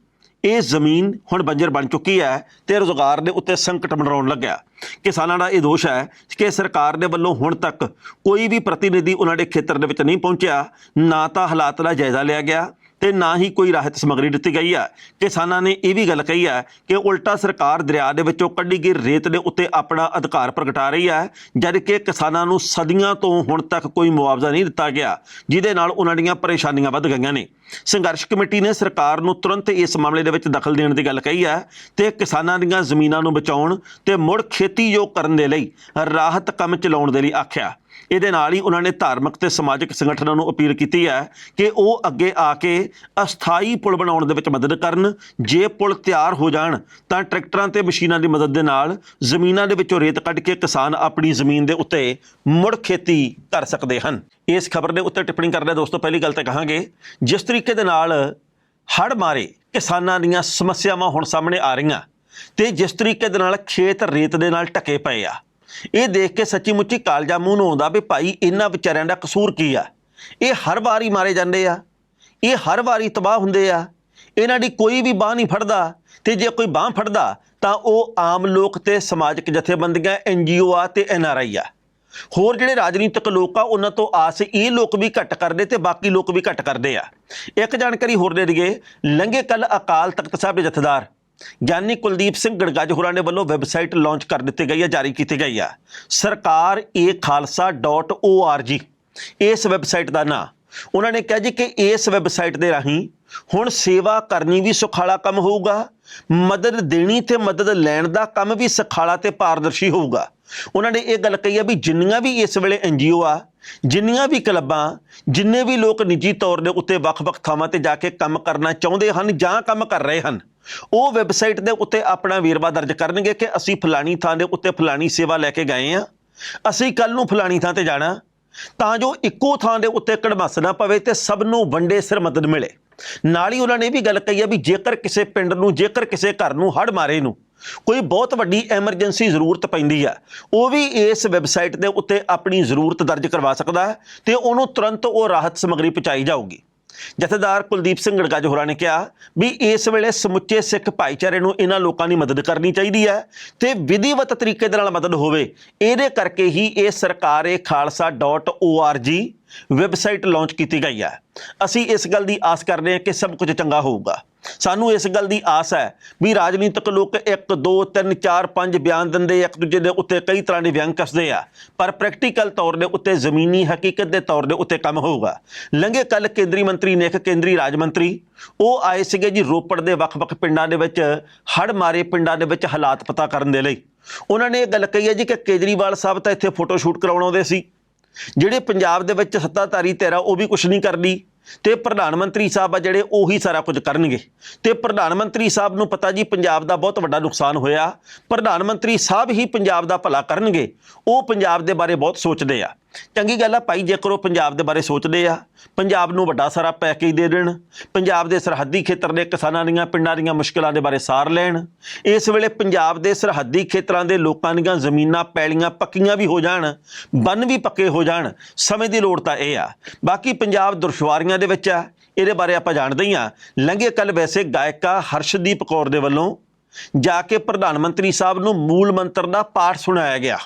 ਇਹ ਜ਼ਮੀਨ ਹੁਣ ਬੰਜਰ ਬਣ ਚੁੱਕੀ ਹੈ ਤੇ ਰੁਜ਼ਗਾਰ ਦੇ ਉੱਤੇ ਸੰਕਟ ਮੰਡਰਾਉਣ ਲੱਗਿਆ। ਕਿਸਾਨਾਂ ਦਾ ਇਹ ਦੋਸ਼ ਹੈ ਕਿ ਸਰਕਾਰ ਦੇ ਵੱਲੋਂ ਹੁਣ ਤੱਕ ਕੋਈ ਵੀ ਪ੍ਰਤੀਨਿਧੀ ਉਹਨਾਂ ਦੇ ਖੇਤਰ ਦੇ ਵਿੱਚ ਨਹੀਂ ਪਹੁੰਚਿਆ, ਨਾ ਤਾਂ ਹਾਲਾਤ ਦਾ ਜਾਇਜ਼ਾ ਲਿਆ ਗਿਆ। ਤੇ ਨਾ ਹੀ ਕੋਈ ਰਾਹਤ ਸਮੱਗਰੀ ਦਿੱਤੀ ਗਈ ਹੈ। ਕਿਸਾਨਾਂ ਨੇ ਇਹ ਵੀ ਗੱਲ ਕਹੀ ਹੈ ਕਿ ਉਲਟਾ ਸਰਕਾਰ ਦਰਿਆ ਦੇ ਵਿੱਚੋਂ ਕੱਢੀ ਗਈ ਰੇਤ ਦੇ ਉੱਤੇ ਆਪਣਾ ਅਧਿਕਾਰ ਪ੍ਰਗਟਾ ਰਹੀ ਹੈ, ਜਦ ਕਿ ਕਿਸਾਨਾਂ ਨੂੰ ਸਦੀਆਂ ਤੋਂ ਹੁਣ ਤੱਕ ਕੋਈ ਮੁਆਵਜ਼ਾ ਨਹੀਂ ਦਿੱਤਾ ਗਿਆ, ਜਿਹਦੇ ਨਾਲ ਉਹਨਾਂ ਦੀਆਂ ਪਰੇਸ਼ਾਨੀਆਂ ਵੱਧ ਗਈਆਂ ਨੇ। ਸੰਘਰਸ਼ ਕਮੇਟੀ ਨੇ ਸਰਕਾਰ ਨੂੰ ਤੁਰੰਤ ਇਸ ਮਾਮਲੇ ਦੇ ਵਿੱਚ ਦਖਲ ਦੇਣ ਦੀ ਗੱਲ ਕਹੀ ਹੈ ਤੇ ਕਿਸਾਨਾਂ ਦੀਆਂ ਜ਼ਮੀਨਾਂ ਨੂੰ ਬਚਾਉਣ ਤੇ ਮੁੜ ਖੇਤੀਯੋਗ ਕਰਨ ਦੇ ਲਈ ਰਾਹਤ ਕੰਮ ਚਲਾਉਣ ਦੇ ਲਈ ਆਖਿਆ। ਇਹਦੇ ਨਾਲ ਹੀ ਉਹਨਾਂ ਨੇ ਧਾਰਮਿਕ ਤੇ ਸਮਾਜਿਕ ਸੰਗਠਨਾਂ ਨੂੰ ਅਪੀਲ ਕੀਤੀ ਹੈ ਕਿ ਉਹ ਅੱਗੇ ਆ ਕੇ ਅਸਥਾਈ ਪੁਲ ਬਣਾਉਣ ਦੇ ਵਿੱਚ ਮਦਦ ਕਰਨ। ਜੇ ਪੁਲ ਤਿਆਰ ਹੋ ਜਾਣ, ਤਾਂ ਟਰੈਕਟਰਾਂ ਤੇ ਮਸ਼ੀਨਾਂ ਦੀ ਮਦਦ ਦੇ ਨਾਲ ਜ਼ਮੀਨਾਂ ਦੇ ਵਿੱਚੋਂ ਰੇਤ ਕੱਢ ਕੇ ਕਿਸਾਨ ਆਪਣੀ ਜ਼ਮੀਨ ਦੇ ਉੱਤੇ ਮੁੜ ਖੇਤੀ ਕਰ ਸਕਦੇ ਹਨ। ਇਸ ਖਬਰ ਦੇ ਉੱਤੇ ਟਿੱਪਣੀ ਕਰਦੇ ਦੋਸਤੋ, ਪਹਿਲੀ ਗੱਲ ਤਾਂ ਕਹਾਂਗੇ, ਜਿਸ ਤਰੀਕੇ ਦੇ ਨਾਲ ਹੜ੍ਹ ਮਾਰੇ ਕਿਸਾਨਾਂ ਦੀਆਂ ਸਮੱਸਿਆਵਾਂ ਹੁਣ ਸਾਹਮਣੇ ਆ ਰਹੀਆਂ ਤੇ ਜਿਸ ਤਰੀਕੇ ਦੇ ਨਾਲ ਖੇਤ ਰੇਤ ਦੇ ਨਾਲ ਢਕੇ ਪਏ ਆ ਇਹ ਦੇਖ ਕੇ ਸੱਚੀ ਮੁੱਚੀ ਕਾਲਜਾ ਮੂੰਹ ਨੂੰ ਆਉਂਦਾ ਵੀ ਭਾਈ ਇਹਨਾਂ ਵਿਚਾਰਿਆਂ ਦਾ ਕਸੂਰ ਕੀ ਆ? ਇਹ ਹਰ ਵਾਰੀ ਮਾਰੇ ਜਾਂਦੇ ਆ। ਇਹ ਹਰ ਵਾਰੀ ਤਬਾਹ ਹੁੰਦੇ ਆ। ਇਹਨਾਂ ਦੀ ਕੋਈ ਵੀ ਬਾਹ ਨਹੀਂ ਫੜਦਾ ਤੇ ਜੇ ਕੋਈ ਬਾਹ ਫੜਦਾ ਤਾਂ ਉਹ ਆਮ ਲੋਕ ਤੇ ਸਮਾਜਿਕ ਜਥੇਬੰਦੀਆਂ ਐਨਜੀਓ ਆ ਤੇ ਐਨਆਰਆਈ ਆ। ਹੋਰ ਜਿਹੜੇ ਰਾਜਨੀਤਿਕ ਲੋਕ ਆ, ਉਹਨਾਂ ਤੋਂ ਆਸ ਇਹ ਲੋਕ ਵੀ ਘੱਟ ਕਰਦੇ ਤੇ ਬਾਕੀ ਲੋਕ ਵੀ ਘੱਟ ਕਰਦੇ ਆ। ਇੱਕ ਜਾਣਕਾਰੀ ਹੋਰ ਦੇ ਦਈਏ, ਲੰਘੇ ਕੱਲ ਅਕਾਲ ਤਖਤ ਸਾਹਿਬ ਦੇ ਜਥੇਦਾਰ। ਗਿਆਨੀ ਕੁਲਦੀਪ ਸਿੰਘ ਗੜਗੱਜ ਹੋਰਾਂ ਨੇ ਵੱਲੋਂ ਵੈਬਸਾਈਟ ਲਾਂਚ ਕਰ ਦਿੱਤੀ ਗਈ ਹੈ, ਜਾਰੀ ਕੀਤੀ ਗਈ ਹੈ। ਸਰਕਾਰ ਏ ਖਾਲਸਾ.org ਇਸ ਵੈਬਸਾਈਟ ਦਾ ਨਾਂ। ਉਹਨਾਂ ਨੇ ਕਿਹਾ ਜੀ ਕਿ ਇਸ ਵੈਬਸਾਈਟ ਦੇ ਰਾਹੀਂ ਹੁਣ ਸੇਵਾ ਕਰਨੀ ਵੀ ਸੁਖਾਲਾ ਕੰਮ ਹੋਊਗਾ, ਮਦਦ ਦੇਣੀ ਤੇ ਮਦਦ ਲੈਣ ਦਾ ਕੰਮ ਵੀ ਸੁਖਾਲਾ ਤੇ ਪਾਰਦਰਸ਼ੀ ਹੋਊਗਾ। ਉਹਨਾਂ ਨੇ ਇਹ ਗੱਲ ਕਹੀ ਆ ਵੀ ਜਿੰਨੀਆਂ ਵੀ ਇਸ ਵੇਲੇ ਐਨਜੀਓ ਆ, ਜਿੰਨੀਆਂ ਵੀ ਕਲੱਬਾਂ, ਜਿੰਨੇ ਵੀ ਲੋਕ ਨਿੱਜੀ ਤੌਰ ਦੇ ਉੱਤੇ ਵੱਖ-ਵੱਖ ਥਾਵਾਂ ਤੇ ਜਾ ਕੇ ਕੰਮ ਕਰਨਾ ਚਾਹੁੰਦੇ ਹਨ ਜਾਂ ਕੰਮ ਕਰ ਰਹੇ ਹਨ ਉਹ ਵੈਬਸਾਈਟ ਦੇ ਉੱਤੇ ਆਪਣਾ ਵੇਰਵਾ ਦਰਜ ਕਰਨਗੇ ਕਿ ਅਸੀਂ ਫਲਾਣੀ ਥਾਂ ਦੇ ਉੱਤੇ ਫਲਾਣੀ ਸੇਵਾ ਲੈ ਕੇ ਗਏ ਆ ਅਸੀਂ ਕੱਲ ਨੂੰ ਫਲਾਣੀ ਥਾਂ ਤੇ ਜਾਣਾ। ਤਾਂ ਜੋ ਇੱਕੋ ਥਾਂ ਦੇ ਉੱਤੇ ਕੜਮਸ ਨਾ ਪਵੇ ਤੇ ਸਭ ਨੂੰ ਵੰਡੇ ਸਿਰ ਮਦਦ ਮਿਲੇ। ਨਾਲ ਹੀ ਉਹਨਾਂ ਨੇ ਇਹ ਵੀ ਗੱਲ ਕਹੀ ਆ ਵੀ ਜੇਕਰ ਕਿਸੇ ਪਿੰਡ ਨੂੰ, ਜੇਕਰ ਕਿਸੇ ਘਰ ਨੂੰ ਹੜ ਮਾਰੇ ਨੂੰ ਕੋਈ ਬਹੁਤ ਵੱਡੀ ਐਮਰਜੈਂਸੀ ਜ਼ਰੂਰਤ ਪੈਂਦੀ ਆ, ਉਹ ਵੀ ਇਸ ਵੈਬਸਾਈਟ ਦੇ ਉੱਤੇ ਆਪਣੀ ਜ਼ਰੂਰਤ ਦਰਜ ਕਰਵਾ ਸਕਦਾ ਹੈ ਤੇ ਉਹਨੂੰ ਤੁਰੰਤ ਉਹ ਰਾਹਤ ਸਮੱਗਰੀ ਪਹੁੰਚਾਈ ਜਾਊਗੀ। ਜਥੇਦਾਰ ਕੁਲਦੀਪ ਸਿੰਘ ਗੜਗੱਜ ਹੋਰਾਂ ਨੇ ਕਿਹਾ ਵੀ ਇਸ ਵੇਲੇ ਸਮੁੱਚੇ ਸਿੱਖ ਭਾਈਚਾਰੇ ਨੂੰ ਇਹਨਾਂ ਲੋਕਾਂ ਦੀ ਮਦਦ ਕਰਨੀ ਚਾਹੀਦੀ ਹੈ ਤੇ ਵਿਧੀਵਤ ਤਰੀਕੇ ਦੇ ਨਾਲ ਮਦਦ ਹੋਵੇ, ਇਹਦੇ ਕਰਕੇ ਹੀ ਇਹ ਸਰਕਾਰੇ ਖਾਲਸਾ.org ਵੈਬਸਾਈਟ ਲਾਂਚ ਕੀਤੀ ਗਈ ਹੈ। ਅਸੀਂ ਇਸ ਗੱਲ ਦੀ ਆਸ ਕਰਦੇ ਹਾਂ ਕਿ ਸਭ ਕੁਝ ਚੰਗਾ ਹੋਊਗਾ। ਸਾਨੂੰ ਇਸ ਗੱਲ ਦੀ ਆਸ ਹੈ ਵੀ ਰਾਜਨੀਤਿਕ ਲੋਕ 1 2 3 4 5 ਬਿਆਨ ਦਿੰਦੇ ਇੱਕ ਦੂਜੇ ਦੇ ਉੱਤੇ ਕਈ ਤਰ੍ਹਾਂ ਦੇ ਵਿਅੰਗ ਕੱਸਦੇ ਆ। ਪਰ ਪ੍ਰੈਕਟੀਕਲ ਤੌਰ ਦੇ ਉੱਤੇ ਜ਼ਮੀਨੀ ਹਕੀਕਤ ਦੇ ਤੌਰ ਦੇ ਉੱਤੇ ਕੰਮ ਹੋਊਗਾ। ਲੰਘੇ ਕੱਲ ਕੇਂਦਰੀ ਮੰਤਰੀ ਨੇ ਇੱਕ ਕੇਂਦਰੀ ਰਾਜ ਮੰਤਰੀ, ਉਹ ਆਏ ਸੀਗੇ ਜੀ ਰੋਪੜ ਦੇ ਵੱਖ-ਵੱਖ ਪਿੰਡਾਂ ਦੇ ਵਿੱਚ ਹੜ ਮਾਰੇ ਪਿੰਡਾਂ ਦੇ ਵਿੱਚ ਹਾਲਾਤ ਪਤਾ ਕਰਨ ਦੇ ਲਈ। ਉਹਨਾਂ ਨੇ ਇਹ ਗੱਲ ਕਹੀ ਹੈ ਜੀ ਕਿ ਕੇਜਰੀਵਾਲ ਸਾਹਿਬ ਤਾਂ ਇੱਥੇ ਫੋਟੋ ਸ਼ੂਟ ਕਰਾਉਣ ਆਉਂਦੇ ਸੀ। ਜਿਹੜੇ ਪੰਜਾਬ ਦੇ ਵਿੱਚ ਸੱਤਾਧਾਰੀ ਧਿਰ ਆ ਉਹ ਵੀ ਕੁਝ ਨਹੀਂ ਕਰਦੀ। ਤੇ ਪ੍ਰਧਾਨ ਮੰਤਰੀ ਸਾਹਿਬ ਆ ਜਿਹੜੇ, ਉਹੀ ਸਾਰਾ ਕੁਝ ਕਰਨਗੇ। ਤੇ ਪ੍ਰਧਾਨ ਮੰਤਰੀ ਸਾਹਿਬ ਨੂੰ ਪਤਾ ਜੀ, ਪੰਜਾਬ ਦਾ ਬਹੁਤ ਵੱਡਾ ਨੁਕਸਾਨ ਹੋਇਆ। ਪ੍ਰਧਾਨ ਮੰਤਰੀ ਸਾਹਿਬ ਹੀ ਪੰਜਾਬ ਦਾ ਭਲਾ ਕਰਨਗੇ। ਉਹ ਪੰਜਾਬ ਦੇ ਬਾਰੇ ਬਹੁਤ ਸੋਚਦੇ ਆ। ਚੰਗੀ ਗੱਲ ਆ ਭਾਈ, ਜੇਕਰ ਉਹ ਪੰਜਾਬ ਦੇ ਬਾਰੇ ਸੋਚਦੇ ਆ, ਪੰਜਾਬ ਨੂੰ ਵੱਡਾ ਸਾਰਾ ਪੈਕੇਜ ਦੇ ਦੇਣ, ਪੰਜਾਬ ਦੇ ਸਰਹੱਦੀ ਖੇਤਰ ਦੇ ਕਿਸਾਨਾਂ ਦੀਆਂ, ਪਿੰਡਾਂ ਦੀਆਂ ਮੁਸ਼ਕਲਾਂ ਦੇ ਬਾਰੇ ਸਾਰ ਲੈਣ, ਇਸ ਵੇਲੇ ਪੰਜਾਬ ਦੇ ਸਰਹੱਦੀ ਖੇਤਰਾਂ ਦੇ ਲੋਕਾਂ ਦੀਆਂ ਜ਼ਮੀਨਾਂ ਪੈਲੀਆਂ ਪੱਕੀਆਂ ਵੀ ਹੋ ਜਾਣ, ਬੰਨ ਵੀ ਪੱਕੇ ਹੋ ਜਾਣ, ਸਮੇਂ ਦੀ ਲੋੜ ਤਾਂ ਇਹ ਆ। ਬਾਕੀ ਪੰਜਾਬ ਦੁਰਸ਼ਵਾਰੀਆਂ ਦੇ ਵਿੱਚ ਆ, ਇਹਦੇ ਬਾਰੇ ਆਪਾਂ ਜਾਣਦੇ ਹੀ ਆ। ਲੰਘੇ ਕੱਲ ਵੈਸੇ ਗਾਇਕਾ ਹਰਸ਼ਦੀਪ ਕੌਰ ਦੇ ਵੱਲੋਂ, ਜਾ ਕੇ ਪ੍ਰਧਾਨ ਮੰਤਰੀ ਸਾਹਿਬ ਨੂੰ ਮੂਲ ਮੰਤਰ ਦਾ ਪਾਠ ਸੁਣਾਇਆ ਗਿਆ।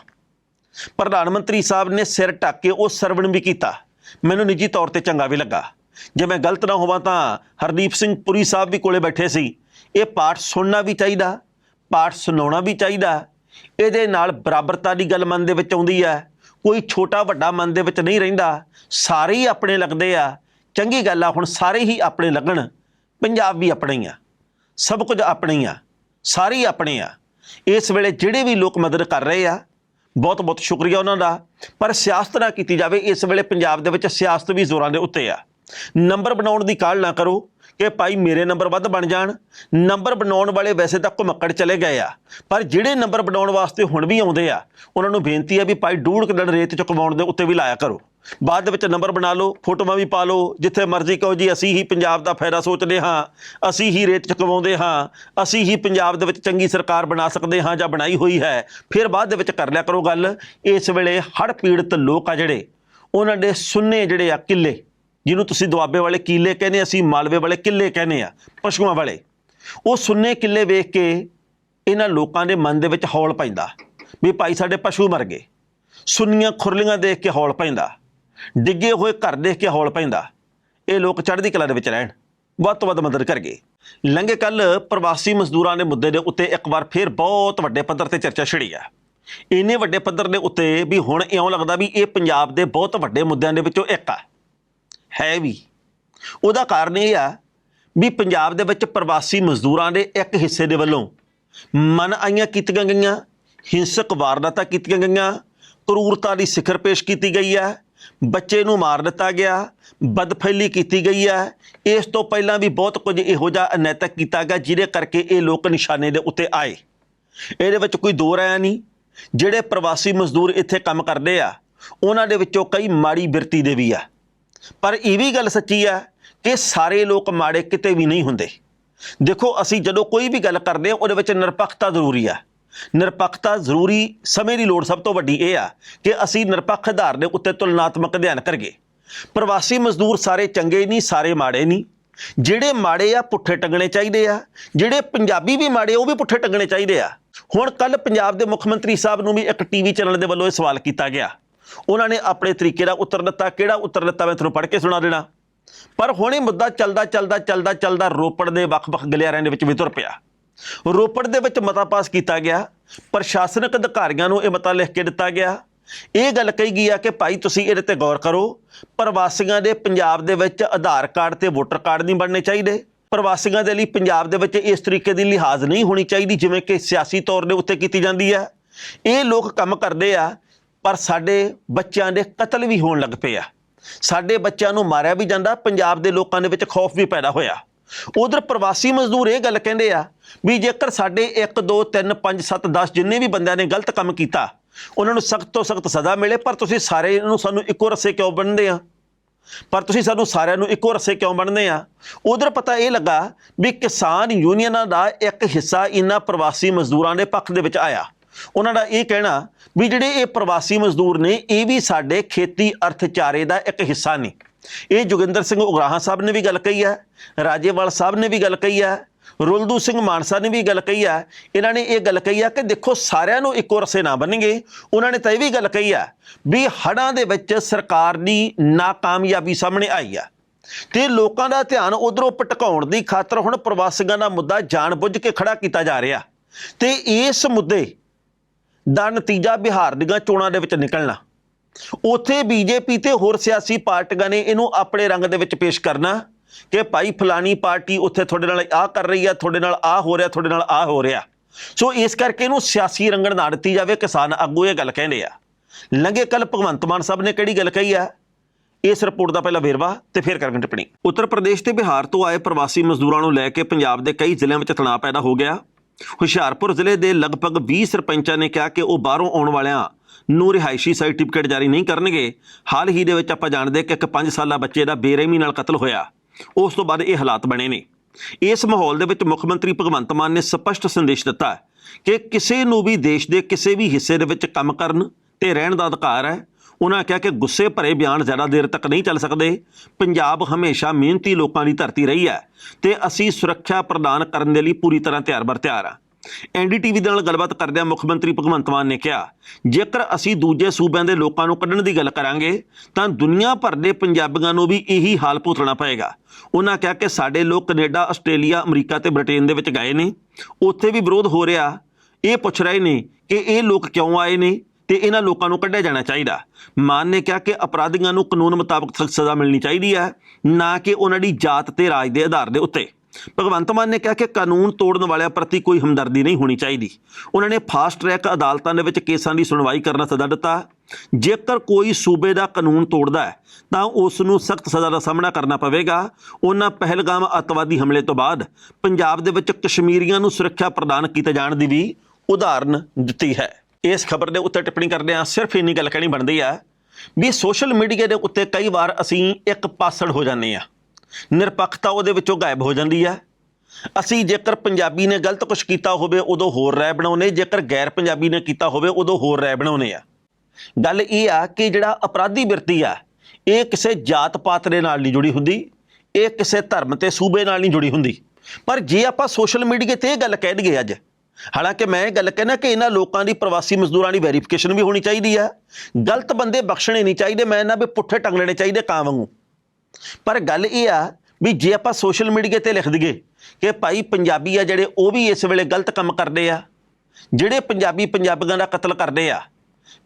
ਪ੍ਰਧਾਨ ਮੰਤਰੀ ਸਾਹਿਬ ਨੇ ਸਿਰ ਢੱਕ ਕੇ ਉਹ ਸਰਵਣ ਵੀ ਕੀਤਾ। ਮੈਨੂੰ ਨਿੱਜੀ ਤੌਰ ਤੇ ਚੰਗਾ ਵੀ ਲੱਗਾ। ਜੇ ਮੈਂ ਗਲਤ ਨਾ ਹੋਵਾਂ ਤਾਂ ਹਰਦੀਪ ਸਿੰਘ ਪੁਰੀ ਸਾਹਿਬ ਵੀ ਕੋਲੇ ਬੈਠੇ ਸੀ। ਇਹ ਪਾਠ ਸੁਣਨਾ ਵੀ ਚਾਹੀਦਾ, ਪਾਠ ਸੁਣਾਉਣਾ ਵੀ ਚਾਹੀਦਾ। ਇਹਦੇ ਨਾਲ ਬਰਾਬਰਤਾ ਦੀ ਗੱਲ ਮਨ ਦੇ ਵਿੱਚ ਆਉਂਦੀ ਹੈ ਕੋਈ ਛੋਟਾ ਵੱਡਾ ਮਨ ਦੇ ਵਿੱਚ ਨਹੀਂ ਰਹਿੰਦਾ। ਸਾਰੇ ਹੀ ਆਪਣੇ ਲੱਗਦੇ ਆ। ਚੰਗੀ ਗੱਲ ਆ, ਹੁਣ ਸਾਰੇ ਹੀ ਆਪਣੇ ਲੱਗਣ। ਪੰਜਾਬ ਵੀ ਆਪਣੇ ਹੀ ਆ। ਸਭ ਕੁਝ ਆਪਣੇ ਹੀ ਆ। ਸਾਰੇ ਹੀ ਆਪਣੇ ਆ। ਇਸ ਵੇਲੇ ਜਿਹੜੇ ਵੀ ਲੋਕ ਮਦਦ ਕਰ ਰਹੇ ਆ ਬਹੁਤ ਬਹੁਤ ਸ਼ੁਕਰੀਆ ਉਹਨਾਂ ਦਾ। ਪਰ ਸਿਆਸਤ ਨਾ ਕੀਤੀ ਜਾਵੇ, ਇਸ ਵੇਲੇ ਪੰਜਾਬ ਦੇ ਵਿੱਚ ਸਿਆਸਤ ਵੀ ਜ਼ੋਰਾਂ ਦੇ ਉੱਤੇ ਆ। ਨੰਬਰ ਬਣਾਉਣ ਦੀ ਕਾਹਲ ਨਾ ਕਰੋ ਕਿ ਭਾਈ ਮੇਰੇ ਨੰਬਰ ਵੱਧ ਬਣ ਜਾਣ। ਨੰਬਰ ਬਣਾਉਣ ਵਾਲੇ ਵੈਸੇ ਤਾਂ ਘੁਮੱਕੜ ਚਲੇ ਗਏ ਆ। ਪਰ ਜਿਹੜੇ ਨੰਬਰ ਬਣਾਉਣ ਵਾਸਤੇ ਹੁਣ ਵੀ ਆਉਂਦੇ ਆ, ਉਹਨਾਂ ਨੂੰ ਬੇਨਤੀ ਆ ਵੀ ਭਾਈ ਡੂੜ ਕੁ ਰੇਤ ਚ ਕਮਾਉਣ ਦੇ ਉੱਤੇ ਵੀ ਲਾਇਆ ਕਰੋ। ਬਾਅਦ ਦੇ ਵਿੱਚ ਨੰਬਰ ਬਣਾ ਲਓ, ਫੋਟੋਆਂ ਵੀ ਪਾ ਲਓ, ਜਿੱਥੇ ਮਰਜ਼ੀ ਕਹੋ ਜੀ, ਅਸੀਂ ਹੀ ਪੰਜਾਬ ਦਾ ਫਾਇਦਾ ਸੋਚਦੇ ਹਾਂ, ਅਸੀਂ ਹੀ ਰੇਟ ਚੁਕਵਾਉਂਦੇ ਹਾਂ, ਅਸੀਂ ਹੀ ਪੰਜਾਬ ਦੇ ਵਿੱਚ ਚੰਗੀ ਸਰਕਾਰ ਬਣਾ ਸਕਦੇ ਹਾਂ ਜਾਂ ਬਣਾਈ ਹੋਈ ਹੈ, ਫਿਰ ਬਾਅਦ ਦੇ ਵਿੱਚ ਕਰ ਲਿਆ ਕਰੋ ਗੱਲ, ਇਸ ਵੇਲੇ ਹੜ੍ਹ ਪੀੜਤ ਲੋਕ ਆ ਜਿਹੜੇ, ਉਹਨਾਂ ਦੇ ਸੁੰਨੇ ਜਿਹੜੇ ਆ ਕਿੱਲੇ, ਜਿਹਨੂੰ ਤੁਸੀਂ ਦੁਆਬੇ ਵਾਲੇ ਕੀਲੇ ਕਹਿੰਦੇ ਅਸੀਂ ਮਾਲਵੇ ਵਾਲੇ ਕਿੱਲੇ ਕਹਿੰਦੇ ਆ, ਪਸ਼ੂਆਂ ਵਾਲੇ, ਉਹ ਸੁੰਨੇ ਕਿੱਲੇ ਵੇਖ ਕੇ ਇਹਨਾਂ ਲੋਕਾਂ ਦੇ ਮਨ ਦੇ ਵਿੱਚ ਹੌਲ ਪੈਂਦਾ, ਵੀ ਭਾਈ ਸਾਡੇ ਪਸ਼ੂ ਮਰ ਗਏ, ਸੁੰਨੀਆਂ ਖੁਰਲੀਆਂ ਦੇਖ ਕੇ ਹੌਲ ਪੈਂਦਾ ਡਿੱਗੇ ਹੋਏ ਘਰ ਦੇਖ ਕੇ ਹੌਲ ਪੈਂਦਾ। ਇਹ ਲੋਕ ਚੜ੍ਹਦੀ ਕਲਾ ਦੇ ਵਿੱਚ ਰਹਿਣ। ਵੱਧ ਤੋਂ ਵੱਧ ਮਦਦ ਕਰਗੇ। ਲੰਘੇ ਕੱਲ ਪ੍ਰਵਾਸੀ ਮਜ਼ਦੂਰਾਂ ਦੇ ਮੁੱਦੇ ਦੇ ਉੱਤੇ ਇੱਕ ਵਾਰ ਫਿਰ ਬਹੁਤ ਵੱਡੇ ਪੱਧਰ ਤੇ ਚਰਚਾ ਛਿੜੀ ਆ। ਇੰਨੇ ਵੱਡੇ ਪੱਧਰ ਦੇ ਉੱਤੇ ਵੀ ਹੁਣ ਇਉਂ ਲੱਗਦਾ ਵੀ ਇਹ ਪੰਜਾਬ ਦੇ ਬਹੁਤ ਵੱਡੇ ਮੁੱਦਿਆਂ ਦੇ ਵਿੱਚੋਂ ਇੱਕ ਆ। ਹੈ ਵੀ। ਉਹਦਾ ਕਾਰਨ ਇਹ ਆ ਵੀ ਪੰਜਾਬ ਦੇ ਵਿੱਚ ਪ੍ਰਵਾਸੀ ਮਜ਼ਦੂਰਾਂ ਦੇ ਇੱਕ ਹਿੱਸੇ ਦੇ ਵੱਲੋਂ ਮਨ ਆਈਆਂ ਕੀਤੀਆਂ ਗਈਆਂ, ਹਿੰਸਕ ਵਾਰਦਾਤਾਂ ਕੀਤੀਆਂ ਗਈਆਂ, ਕਰੂਰਤਾ ਦੀ ਸਿਖਰ ਪੇਸ਼ ਕੀਤੀ ਗਈ ਹੈ ਬੱਚੇ ਨੂੰ ਮਾਰ ਦਿੱਤਾ ਗਿਆ, ਬਦਫੈਲੀ ਕੀਤੀ ਗਈ ਹੈ। ਇਸ ਤੋਂ ਪਹਿਲਾਂ ਵੀ ਬਹੁਤ ਕੁਝ ਇਹੋ ਜਿਹਾ ਅਨੈਤਿਕ ਕੀਤਾ ਗਿਆ, ਜਿਹਦੇ ਕਰਕੇ ਇਹ ਲੋਕ ਨਿਸ਼ਾਨੇ ਦੇ ਉੱਤੇ ਆਏ। ਇਹਦੇ ਵਿੱਚ ਕੋਈ ਦੋ ਰਾਇਆ ਨਹੀਂ, ਜਿਹੜੇ ਪ੍ਰਵਾਸੀ ਮਜ਼ਦੂਰ ਇੱਥੇ ਕੰਮ ਕਰਦੇ ਆ, ਉਹਨਾਂ ਦੇ ਵਿੱਚੋਂ ਕਈ ਮਾੜੀ ਬਿਰਤੀ ਦੇ ਵੀ ਆ। ਪਰ ਇਹ ਵੀ ਗੱਲ ਸੱਚੀ ਆ ਕਿ ਸਾਰੇ ਲੋਕ ਮਾੜੇ ਕਿਤੇ ਵੀ ਨਹੀਂ ਹੁੰਦੇ। ਦੇਖੋ, ਅਸੀਂ ਜਦੋਂ ਕੋਈ ਵੀ ਗੱਲ ਕਰਦੇ ਹਾਂ ਉਹਦੇ ਵਿੱਚ ਨਿਰਪੱਖਤਾ ਜ਼ਰੂਰੀ ਆ। ਨਿਰਪੱਖਤਾ ਜ਼ਰੂਰੀ ਸਮੇਂ ਦੀ ਲੋੜ ਸਭ ਤੋਂ ਵੱਡੀ ਇਹ ਆ ਕਿ ਅਸੀਂ ਨਿਰਪੱਖ ਆਧਾਰ ਦੇ ਉੱਤੇ ਤੁਲਨਾਤਮਕ ਅਧਿਐਨ ਕਰੀਏ। ਪ੍ਰਵਾਸੀ ਮਜ਼ਦੂਰ ਸਾਰੇ ਚੰਗੇ ਨਹੀਂ, ਸਾਰੇ ਮਾੜੇ ਨਹੀਂ। ਜਿਹੜੇ ਮਾੜੇ ਆ, ਪੁੱਠੇ ਟੰਗਣੇ ਚਾਹੀਦੇ ਆ। ਜਿਹੜੇ ਪੰਜਾਬੀ ਵੀ ਮਾੜੇ, ਉਹ ਵੀ ਪੁੱਠੇ ਟੰਗਣੇ ਚਾਹੀਦੇ ਆ। ਹੁਣ ਕੱਲ ਪੰਜਾਬ ਦੇ ਮੁੱਖ ਮੰਤਰੀ ਸਾਹਿਬ ਨੂੰ ਵੀ ਇੱਕ ਟੀਵੀ ਚੈਨਲ ਦੇ ਵੱਲੋਂ ਇਹ ਸਵਾਲ ਕੀਤਾ ਗਿਆ। ਉਹਨਾਂ ਨੇ ਆਪਣੇ ਤਰੀਕੇ ਦਾ ਉੱਤਰ ਦਿੱਤਾ। ਕਿਹੜਾ ਉੱਤਰ ਦਿੱਤਾ, ਮੈਂ ਤੁਹਾਨੂੰ ਪੜ੍ਹ ਕੇ ਸੁਣਾ ਦੇਣਾ। ਪਰ ਹੁਣ ਇਹ ਮੁੱਦਾ ਚੱਲਦਾ ਚੱਲਦਾ ਚੱਲਦਾ ਚੱਲਦਾ ਰੋਪੜ ਦੇ ਵੱਖ-ਵੱਖ ਗਲਿਆਰਿਆਂ ਦੇ ਵਿੱਚ ਵੀ ਤੁਰ ਪਿਆ। ਰੋਪੜ ਦੇ ਵਿੱਚ ਮਤਾ ਪਾਸ ਕੀਤਾ ਗਿਆ, ਪ੍ਰਸ਼ਾਸਨਿਕ ਅਧਿਕਾਰੀਆਂ ਨੂੰ ਇਹ ਮਤਾ ਲਿਖ ਕੇ ਦਿੱਤਾ ਗਿਆ। ਇਹ ਗੱਲ ਕਹੀ ਗਈ ਆ ਕਿ ਭਾਈ ਤੁਸੀਂ ਇਹਦੇ ਤੇ ਗੌਰ ਕਰੋ, ਪ੍ਰਵਾਸੀਆਂ ਦੇ ਪੰਜਾਬ ਦੇ ਵਿੱਚ ਆਧਾਰ ਕਾਰਡ ਤੇ ਵੋਟਰ ਕਾਰਡ ਨਹੀਂ ਬਣਨੇ ਚਾਹੀਦੇ। ਪ੍ਰਵਾਸੀਆਂ ਦੇ ਲਈ ਪੰਜਾਬ ਦੇ ਵਿੱਚ ਇਸ ਤਰੀਕੇ ਦੀ ਲਿਹਾਜ਼ ਨਹੀਂ ਹੋਣੀ ਚਾਹੀਦੀ, ਜਿਵੇਂ ਕਿ ਸਿਆਸੀ ਤੌਰ ਦੇ ਉੱਤੇ ਕੀਤੀ ਜਾਂਦੀ ਹੈ ਇਹ ਲੋਕ ਕੰਮ ਕਰਦੇ ਆ, ਪਰ ਸਾਡੇ ਬੱਚਿਆਂ ਦੇ ਕਤਲ ਵੀ ਹੋਣ ਲੱਗ ਪਏ ਆ। ਸਾਡੇ ਬੱਚਿਆਂ ਨੂੰ ਮਾਰਿਆ ਵੀ ਜਾਂਦਾ, ਪੰਜਾਬ ਦੇ ਲੋਕਾਂ ਦੇ ਵਿੱਚ ਖੌਫ ਵੀ ਪੈਦਾ ਹੋਇਆ। ਉਧਰ ਪ੍ਰਵਾਸੀ ਮਜ਼ਦੂਰ ਇਹ ਗੱਲ ਕਹਿੰਦੇ ਆ ਵੀ ਜੇਕਰ ਸਾਡੇ 1 2 3 5 7 10 ਜਿੰਨੇ ਵੀ ਬੰਦਿਆਂ ਨੇ ਗਲਤ ਕੰਮ ਕੀਤਾ, ਉਹਨਾਂ ਨੂੰ ਸਖਤ ਤੋਂ ਸਖਤ ਸਜ਼ਾ ਮਿਲੇ, ਪਰ ਤੁਸੀਂ ਸਾਰੇ ਨੂੰ ਸਾਨੂੰ ਇੱਕੋ ਰਸੇ ਕਿਉਂ ਬੰਨਦੇ ਆ? ਪਰ ਤੁਸੀਂ ਸਾਨੂੰ ਸਾਰਿਆਂ ਨੂੰ ਇੱਕੋ ਰਸੇ ਕਿਉਂ ਬਣਦੇ ਆ? ਉਧਰ ਪਤਾ ਇਹ ਲੱਗਾ ਵੀ ਕਿਸਾਨ ਯੂਨੀਅਨਾਂ ਦਾ ਇੱਕ ਹਿੱਸਾ ਇਨ੍ਹਾਂ ਪ੍ਰਵਾਸੀ ਮਜ਼ਦੂਰਾਂ ਦੇ ਪੱਖ ਦੇ ਵਿੱਚ ਆਇਆ। ਉਹਨਾਂ ਦਾ ਇਹ ਕਹਿਣਾ ਵੀ ਜਿਹੜੇ ਇਹ ਪ੍ਰਵਾਸੀ ਮਜ਼ਦੂਰ ਨੇ, ਇਹ ਵੀ ਸਾਡੇ ਖੇਤੀ ਅਰਥਚਾਰੇ ਦਾ ਇੱਕ ਹਿੱਸਾ ਨੇ। ਇਹ ਜੋਗਿੰਦਰ ਸਿੰਘ ਉਗਰਾਹਾਂ ਸਾਹਿਬ ਨੇ ਵੀ ਗੱਲ ਕਹੀ ਹੈ, ਰਾਜੇਵਾਲ ਸਾਹਿਬ ਨੇ ਵੀ ਗੱਲ ਕਹੀ ਹੈ, ਰੁਲਦੂ ਸਿੰਘ ਮਾਨਸਾ ਨੇ ਵੀ ਗੱਲ ਕਹੀ ਹੈ। ਇਹਨਾਂ ਨੇ ਇਹ ਗੱਲ ਕਹੀ ਹੈ ਕਿ ਦੇਖੋ ਸਾਰਿਆਂ ਨੂੰ ਇੱਕੋ ਰਸੇ ਨਾ ਬਣਨਗੇ ਉਹਨਾਂ ਨੇ ਤਾਂ ਇਹ ਵੀ ਗੱਲ ਕਹੀ ਹੈ ਵੀ ਹੜਾਂ ਦੇ ਵਿੱਚ ਸਰਕਾਰ ਦੀ ਨਾਕਾਮਯਾਬੀ ਸਾਹਮਣੇ ਆਈ ਆ ਤੇ ਲੋਕਾਂ ਦਾ ਧਿਆਨ ਉਧਰੋਂ ਭਟਕਾਉਣ ਦੀ ਖਾਤਰ ਹੁਣ ਪ੍ਰਵਾਸੀਆਂ ਦਾ ਮੁੱਦਾ ਜਾਣਬੁੱਝ ਕੇ ਖੜਾ ਕੀਤਾ ਜਾ ਰਿਹਾ। ਤੇ ਇਸ ਮੁੱਦੇ ਦਾ ਨਤੀਜਾ ਬਿਹਾਰ ਦੀਆਂ ਚੋਣਾਂ ਦੇ ਵਿੱਚ ਨਿਕਲਣਾ। ਉਥੇ ਬੀਜੇਪੀ ਤੇ ਹੋਰ ਸਿਆਸੀ ਪਾਰਟੀਆਂ ਨੇ ਇਹਨੂੰ ਆਪਣੇ ਰੰਗ ਦੇ ਵਿੱਚ ਪੇਸ਼ ਕਰਨਾ ਕਿ ਭਾਈ ਫਲਾਣੀ ਪਾਰਟੀ ਉੱਥੇ ਤੁਹਾਡੇ ਨਾਲ ਆਹ ਕਰ ਰਹੀ ਆ, ਤੁਹਾਡੇ ਨਾਲ ਆਹ ਹੋ ਰਿਹਾ, ਤੁਹਾਡੇ ਨਾਲ ਆਹ ਹੋ ਰਿਹਾ। ਸੋ ਇਸ ਕਰਕੇ ਇਹਨੂੰ ਸਿਆਸੀ ਰੰਗਣ ਨਾ ਦਿੱਤੀ ਜਾਵੇ, ਕਿਸਾਨ ਆਗੂ ਇਹ ਗੱਲ ਕਹਿੰਦੇ ਆ। ਲੰਘੇ ਕੱਲ ਭਗਵੰਤ ਮਾਨ ਸਾਹਿਬ ਨੇ ਕਿਹੜੀ ਗੱਲ ਕਹੀ ਆ? ਇਸ ਰਿਪੋਰਟ ਦਾ ਪਹਿਲਾਂ ਵੇਰਵਾ ਤੇ ਫਿਰ ਕਰਾਂਗੇ ਟਿੱਪਣੀ। ਉੱਤਰ ਪ੍ਰਦੇਸ਼ ਤੇ ਬਿਹਾਰ ਤੋਂ ਆਏ ਪ੍ਰਵਾਸੀ ਮਜ਼ਦੂਰਾਂ ਨੂੰ ਲੈ ਕੇ ਪੰਜਾਬ ਦੇ ਕਈ ਜ਼ਿਲ੍ਹਿਆਂ ਵਿੱਚ ਤਣਾਅ ਪੈਦਾ ਹੋ ਗਿਆ। ਹੁਸ਼ਿਆਰਪੁਰ ਜ਼ਿਲ੍ਹੇ ਦੇ ਲਗਭਗ 20 ਸਰਪੰਚਾਂ ਨੇ ਕਿਹਾ ਕਿ ਉਹ ਬਾਹਰੋਂ ਆਉਣ ਵਾਲਿਆਂ ਨੂੰ ਰਿਹਾਇਸ਼ੀ ਸਰਟੀਫਿਕੇਟ ਜਾਰੀ ਨਹੀਂ ਕਰਨਗੇ। ਹਾਲ ਹੀ ਦੇ ਵਿੱਚ ਆਪਾਂ ਜਾਣਦੇ ਕਿ ਇੱਕ 5 ਸਾਲਾ ਬੱਚੇ ਦਾ ਬੇਰਹਿਮੀ ਨਾਲ ਕਤਲ ਹੋਇਆ। ਉਸ ਤੋਂ ਬਾਅਦ ਇਹ ਹਾਲਾਤ ਬਣੇ ਨੇ। ਇਸ ਮਾਹੌਲ ਦੇ ਵਿੱਚ ਮੁੱਖ ਮੰਤਰੀ ਭਗਵੰਤ ਮਾਨ ਨੇ ਸਪਸ਼ਟ ਸੰਦੇਸ਼ ਦਿੱਤਾ ਕਿ ਕਿਸੇ ਨੂੰ ਵੀ ਦੇਸ਼ ਦੇ ਕਿਸੇ ਵੀ ਹਿੱਸੇ ਦੇ ਵਿੱਚ ਕੰਮ ਕਰਨ ਤੇ ਰਹਿਣ ਦਾ ਅਧਿਕਾਰ ਹੈ। ਉਹਨਾਂ ਕਿਹਾ ਕਿ ਗੁੱਸੇ ਭਰੇ ਬਿਆਨ ਜ਼ਿਆਦਾ ਦੇਰ ਤੱਕ ਨਹੀਂ ਚੱਲ ਸਕਦੇ। ਪੰਜਾਬ ਹਮੇਸ਼ਾ ਮਿਹਨਤੀ ਲੋਕਾਂ ਦੀ ਧਰਤੀ ਰਹੀ ਹੈ ਤੇ ਅਸੀਂ ਸੁਰੱਖਿਆ ਪ੍ਰਦਾਨ ਕਰਨ ਦੇ ਲਈ ਪੂਰੀ ਤਰ੍ਹਾਂ ਤਿਆਰ-ਬਰ ਤਿਆਰ ਆ ਐਨਡੀਟੀਵੀ ਦੇ ਨਾਲ ਗੱਲਬਾਤ ਕਰਦਿਆਂ ਮੁੱਖ ਮੰਤਰੀ ਭਗਵੰਤ ਮਾਨ ਨੇ ਕਿਹਾ, ਜੇਕਰ ਅਸੀਂ ਦੂਜੇ ਸੂਬਿਆਂ ਦੇ ਲੋਕਾਂ ਨੂੰ ਕੱਢਣ ਦੀ ਗੱਲ ਕਰਾਂਗੇ, ਤਾਂ ਦੁਨੀਆ ਭਰ ਦੇ ਪੰਜਾਬੀਆਂ ਨੂੰ ਵੀ ਇਹੀ ਹਾਲ ਭੁਗਤਣਾ ਪਏਗਾ। ਉਹਨਾਂ ਕਿਹਾ ਕਿ ਸਾਡੇ ਲੋਕ ਕੈਨੇਡਾ, ਆਸਟ੍ਰੇਲੀਆ, ਅਮਰੀਕਾ ਤੇ ਬ੍ਰਿਟੇਨ ਦੇ ਵਿੱਚ ਗਏ ਨੇ। ਉੱਥੇ ਵੀ ਵਿਰੋਧ ਹੋ ਰਿਹਾ। ਇਹ ਪੁੱਛ ਰਹੇ ਨੇ ਕਿ ਇਹ ਲੋਕ ਕਿਉਂ ਆਏ ਨੇ ਤੇ ਇਹਨਾਂ ਲੋਕਾਂ ਨੂੰ ਕੱਢਿਆ ਜਾਣਾ ਚਾਹੀਦਾ। ਮਾਨ ਨੇ ਕਿਹਾ ਕਿ ਅਪਰਾਧੀਆਂ ਨੂੰ ਕਾਨੂੰਨ ਮੁਤਾਬਕ ਸਖਤ ਸਜ਼ਾ ਮਿਲਣੀ ਚਾਹੀਦੀ ਹੈ, ਨਾ ਕਿ ਉਹਨਾਂ ਦੀ ਜਾਤ ਤੇ ਰਾਜ ਦੇ ਆਧਾਰ ਦੇ ਉੱਤੇ। ਭਗਵੰਤ ਮਾਨ ਨੇ ਕਿਹਾ ਕਿ ਕਾਨੂੰਨ ਤੋੜਨ ਵਾਲਿਆਂ ਪ੍ਰਤੀ ਕੋਈ ਹਮਦਰਦੀ ਨਹੀਂ ਹੋਣੀ ਚਾਹੀਦੀ। ਉਹਨਾਂ ਨੇ ਫਾਸਟ ਟਰੈਕ ਅਦਾਲਤਾਂ ਦੇ ਵਿੱਚ ਕੇਸਾਂ ਦੀ ਸੁਣਵਾਈ ਕਰਨ ਦਾ ਸੱਦਾ ਦਿੱਤਾ। ਜੇਕਰ ਕੋਈ ਸੂਬੇ ਦਾ ਕਾਨੂੰਨ ਤੋੜਦਾ ਹੈ, ਤਾਂ ਉਸ ਨੂੰ ਸਖਤ ਸਜ਼ਾ ਦਾ ਸਾਹਮਣਾ ਕਰਨਾ ਪਵੇਗਾ। ਉਹਨਾਂ ਪਹਿਲਗਾਮ ਅੱਤਵਾਦੀ ਹਮਲੇ ਤੋਂ ਬਾਅਦ ਪੰਜਾਬ ਦੇ ਵਿੱਚ ਕਸ਼ਮੀਰੀਆਂ ਨੂੰ ਸੁਰੱਖਿਆ ਪ੍ਰਦਾਨ ਕੀਤੇ ਜਾਣ ਦੀ ਵੀ ਉਦਾਹਰਨ ਦਿੱਤੀ ਹੈ। ਇਸ ਖਬਰ ਦੇ ਉੱਤੇ ਟਿੱਪਣੀ ਕਰਦੇ ਆ ਸਿਰਫ ਇੰਨੀ ਗੱਲ ਕਹਿਣੀ ਬਣਦੀ ਆ ਵੀ ਸੋਸ਼ਲ ਮੀਡੀਆ ਦੇ ਉੱਤੇ ਕਈ ਵਾਰ ਅਸੀਂ ਇੱਕ ਪਾਸੜ ਹੋ ਜਾਂਦੇ ਆ ਨਿਰਪੱਖਤਾ ਉਹਦੇ ਵਿੱਚੋਂ ਗਾਇਬ ਹੋ ਜਾਂਦੀ ਆ। ਅਸੀਂ ਜੇਕਰ ਪੰਜਾਬੀ ਨੇ ਗਲਤ ਕੁਝ ਕੀਤਾ ਹੋਵੇ, ਉਦੋਂ ਹੋਰ ਰਾਏ ਬਣਾਉਨੇ ਜੇਕਰ ਗੈਰ ਪੰਜਾਬੀ ਨੇ ਕੀਤਾ ਹੋਵੇ, ਉਦੋਂ ਹੋਰ ਰਾਏ ਬਣਾਉਨੇ ਆ। ਗੱਲ ਇਹ ਆ ਕਿ ਜਿਹੜਾ ਅਪਰਾਧੀ ਬਿਰਤੀ ਆ, ਇਹ ਕਿਸੇ ਜਾਤ ਪਾਤ ਦੇ ਨਾਲ ਨਹੀਂ ਜੁੜੀ ਹੁੰਦੀ। ਇਹ ਕਿਸੇ ਧਰਮ ਤੇ ਸੂਬੇ ਨਾਲ ਨਹੀਂ ਜੁੜੀ ਹੁੰਦੀ। ਪਰ ਜੇ ਆਪਾਂ ਸੋਸ਼ਲ ਮੀਡੀਆ ਤੇ ਇਹ ਗੱਲ ਕਹਿ ਦਈਏ ਅੱਜ, ਹਾਲਾਂਕਿ ਮੈਂ ਇਹ ਗੱਲ ਕਹਿਣਾ ਕਿ ਇਹਨਾਂ ਲੋਕਾਂ ਦੀ ਪ੍ਰਵਾਸੀ ਮਜ਼ਦੂਰਾਂ ਦੀ ਵੈਰੀਫਿਕੇਸ਼ਨ ਵੀ ਹੋਣੀ ਚਾਹੀਦੀ ਆ। ਗਲਤ ਬੰਦੇ ਬਖਸ਼ਣੇ ਨਹੀਂ ਚਾਹੀਦੇ। ਮੈਂ ਇਹਨਾਂ ਵੀ ਪੁੱਠੇ ਟੰਗਣੇ ਚਾਹੀਦੇ ਕਾਂ ਵਾਂਗੂ। ਪਰ ਗੱਲ ਇਹ ਆ ਵੀ ਜੇ ਆਪਾਂ ਸੋਸ਼ਲ ਮੀਡੀਆ ਤੇ ਲਿਖ ਦਈਏ ਕਿ ਭਾਈ ਪੰਜਾਬੀ ਆ ਜਿਹੜੇ ਉਹ ਵੀ ਇਸ ਵੇਲੇ ਗਲਤ ਕੰਮ ਕਰਦੇ ਆ, ਜਿਹੜੇ ਪੰਜਾਬੀ ਪੰਜਾਬੀਆਂ ਦਾ ਕਤਲ ਕਰਦੇ ਆ,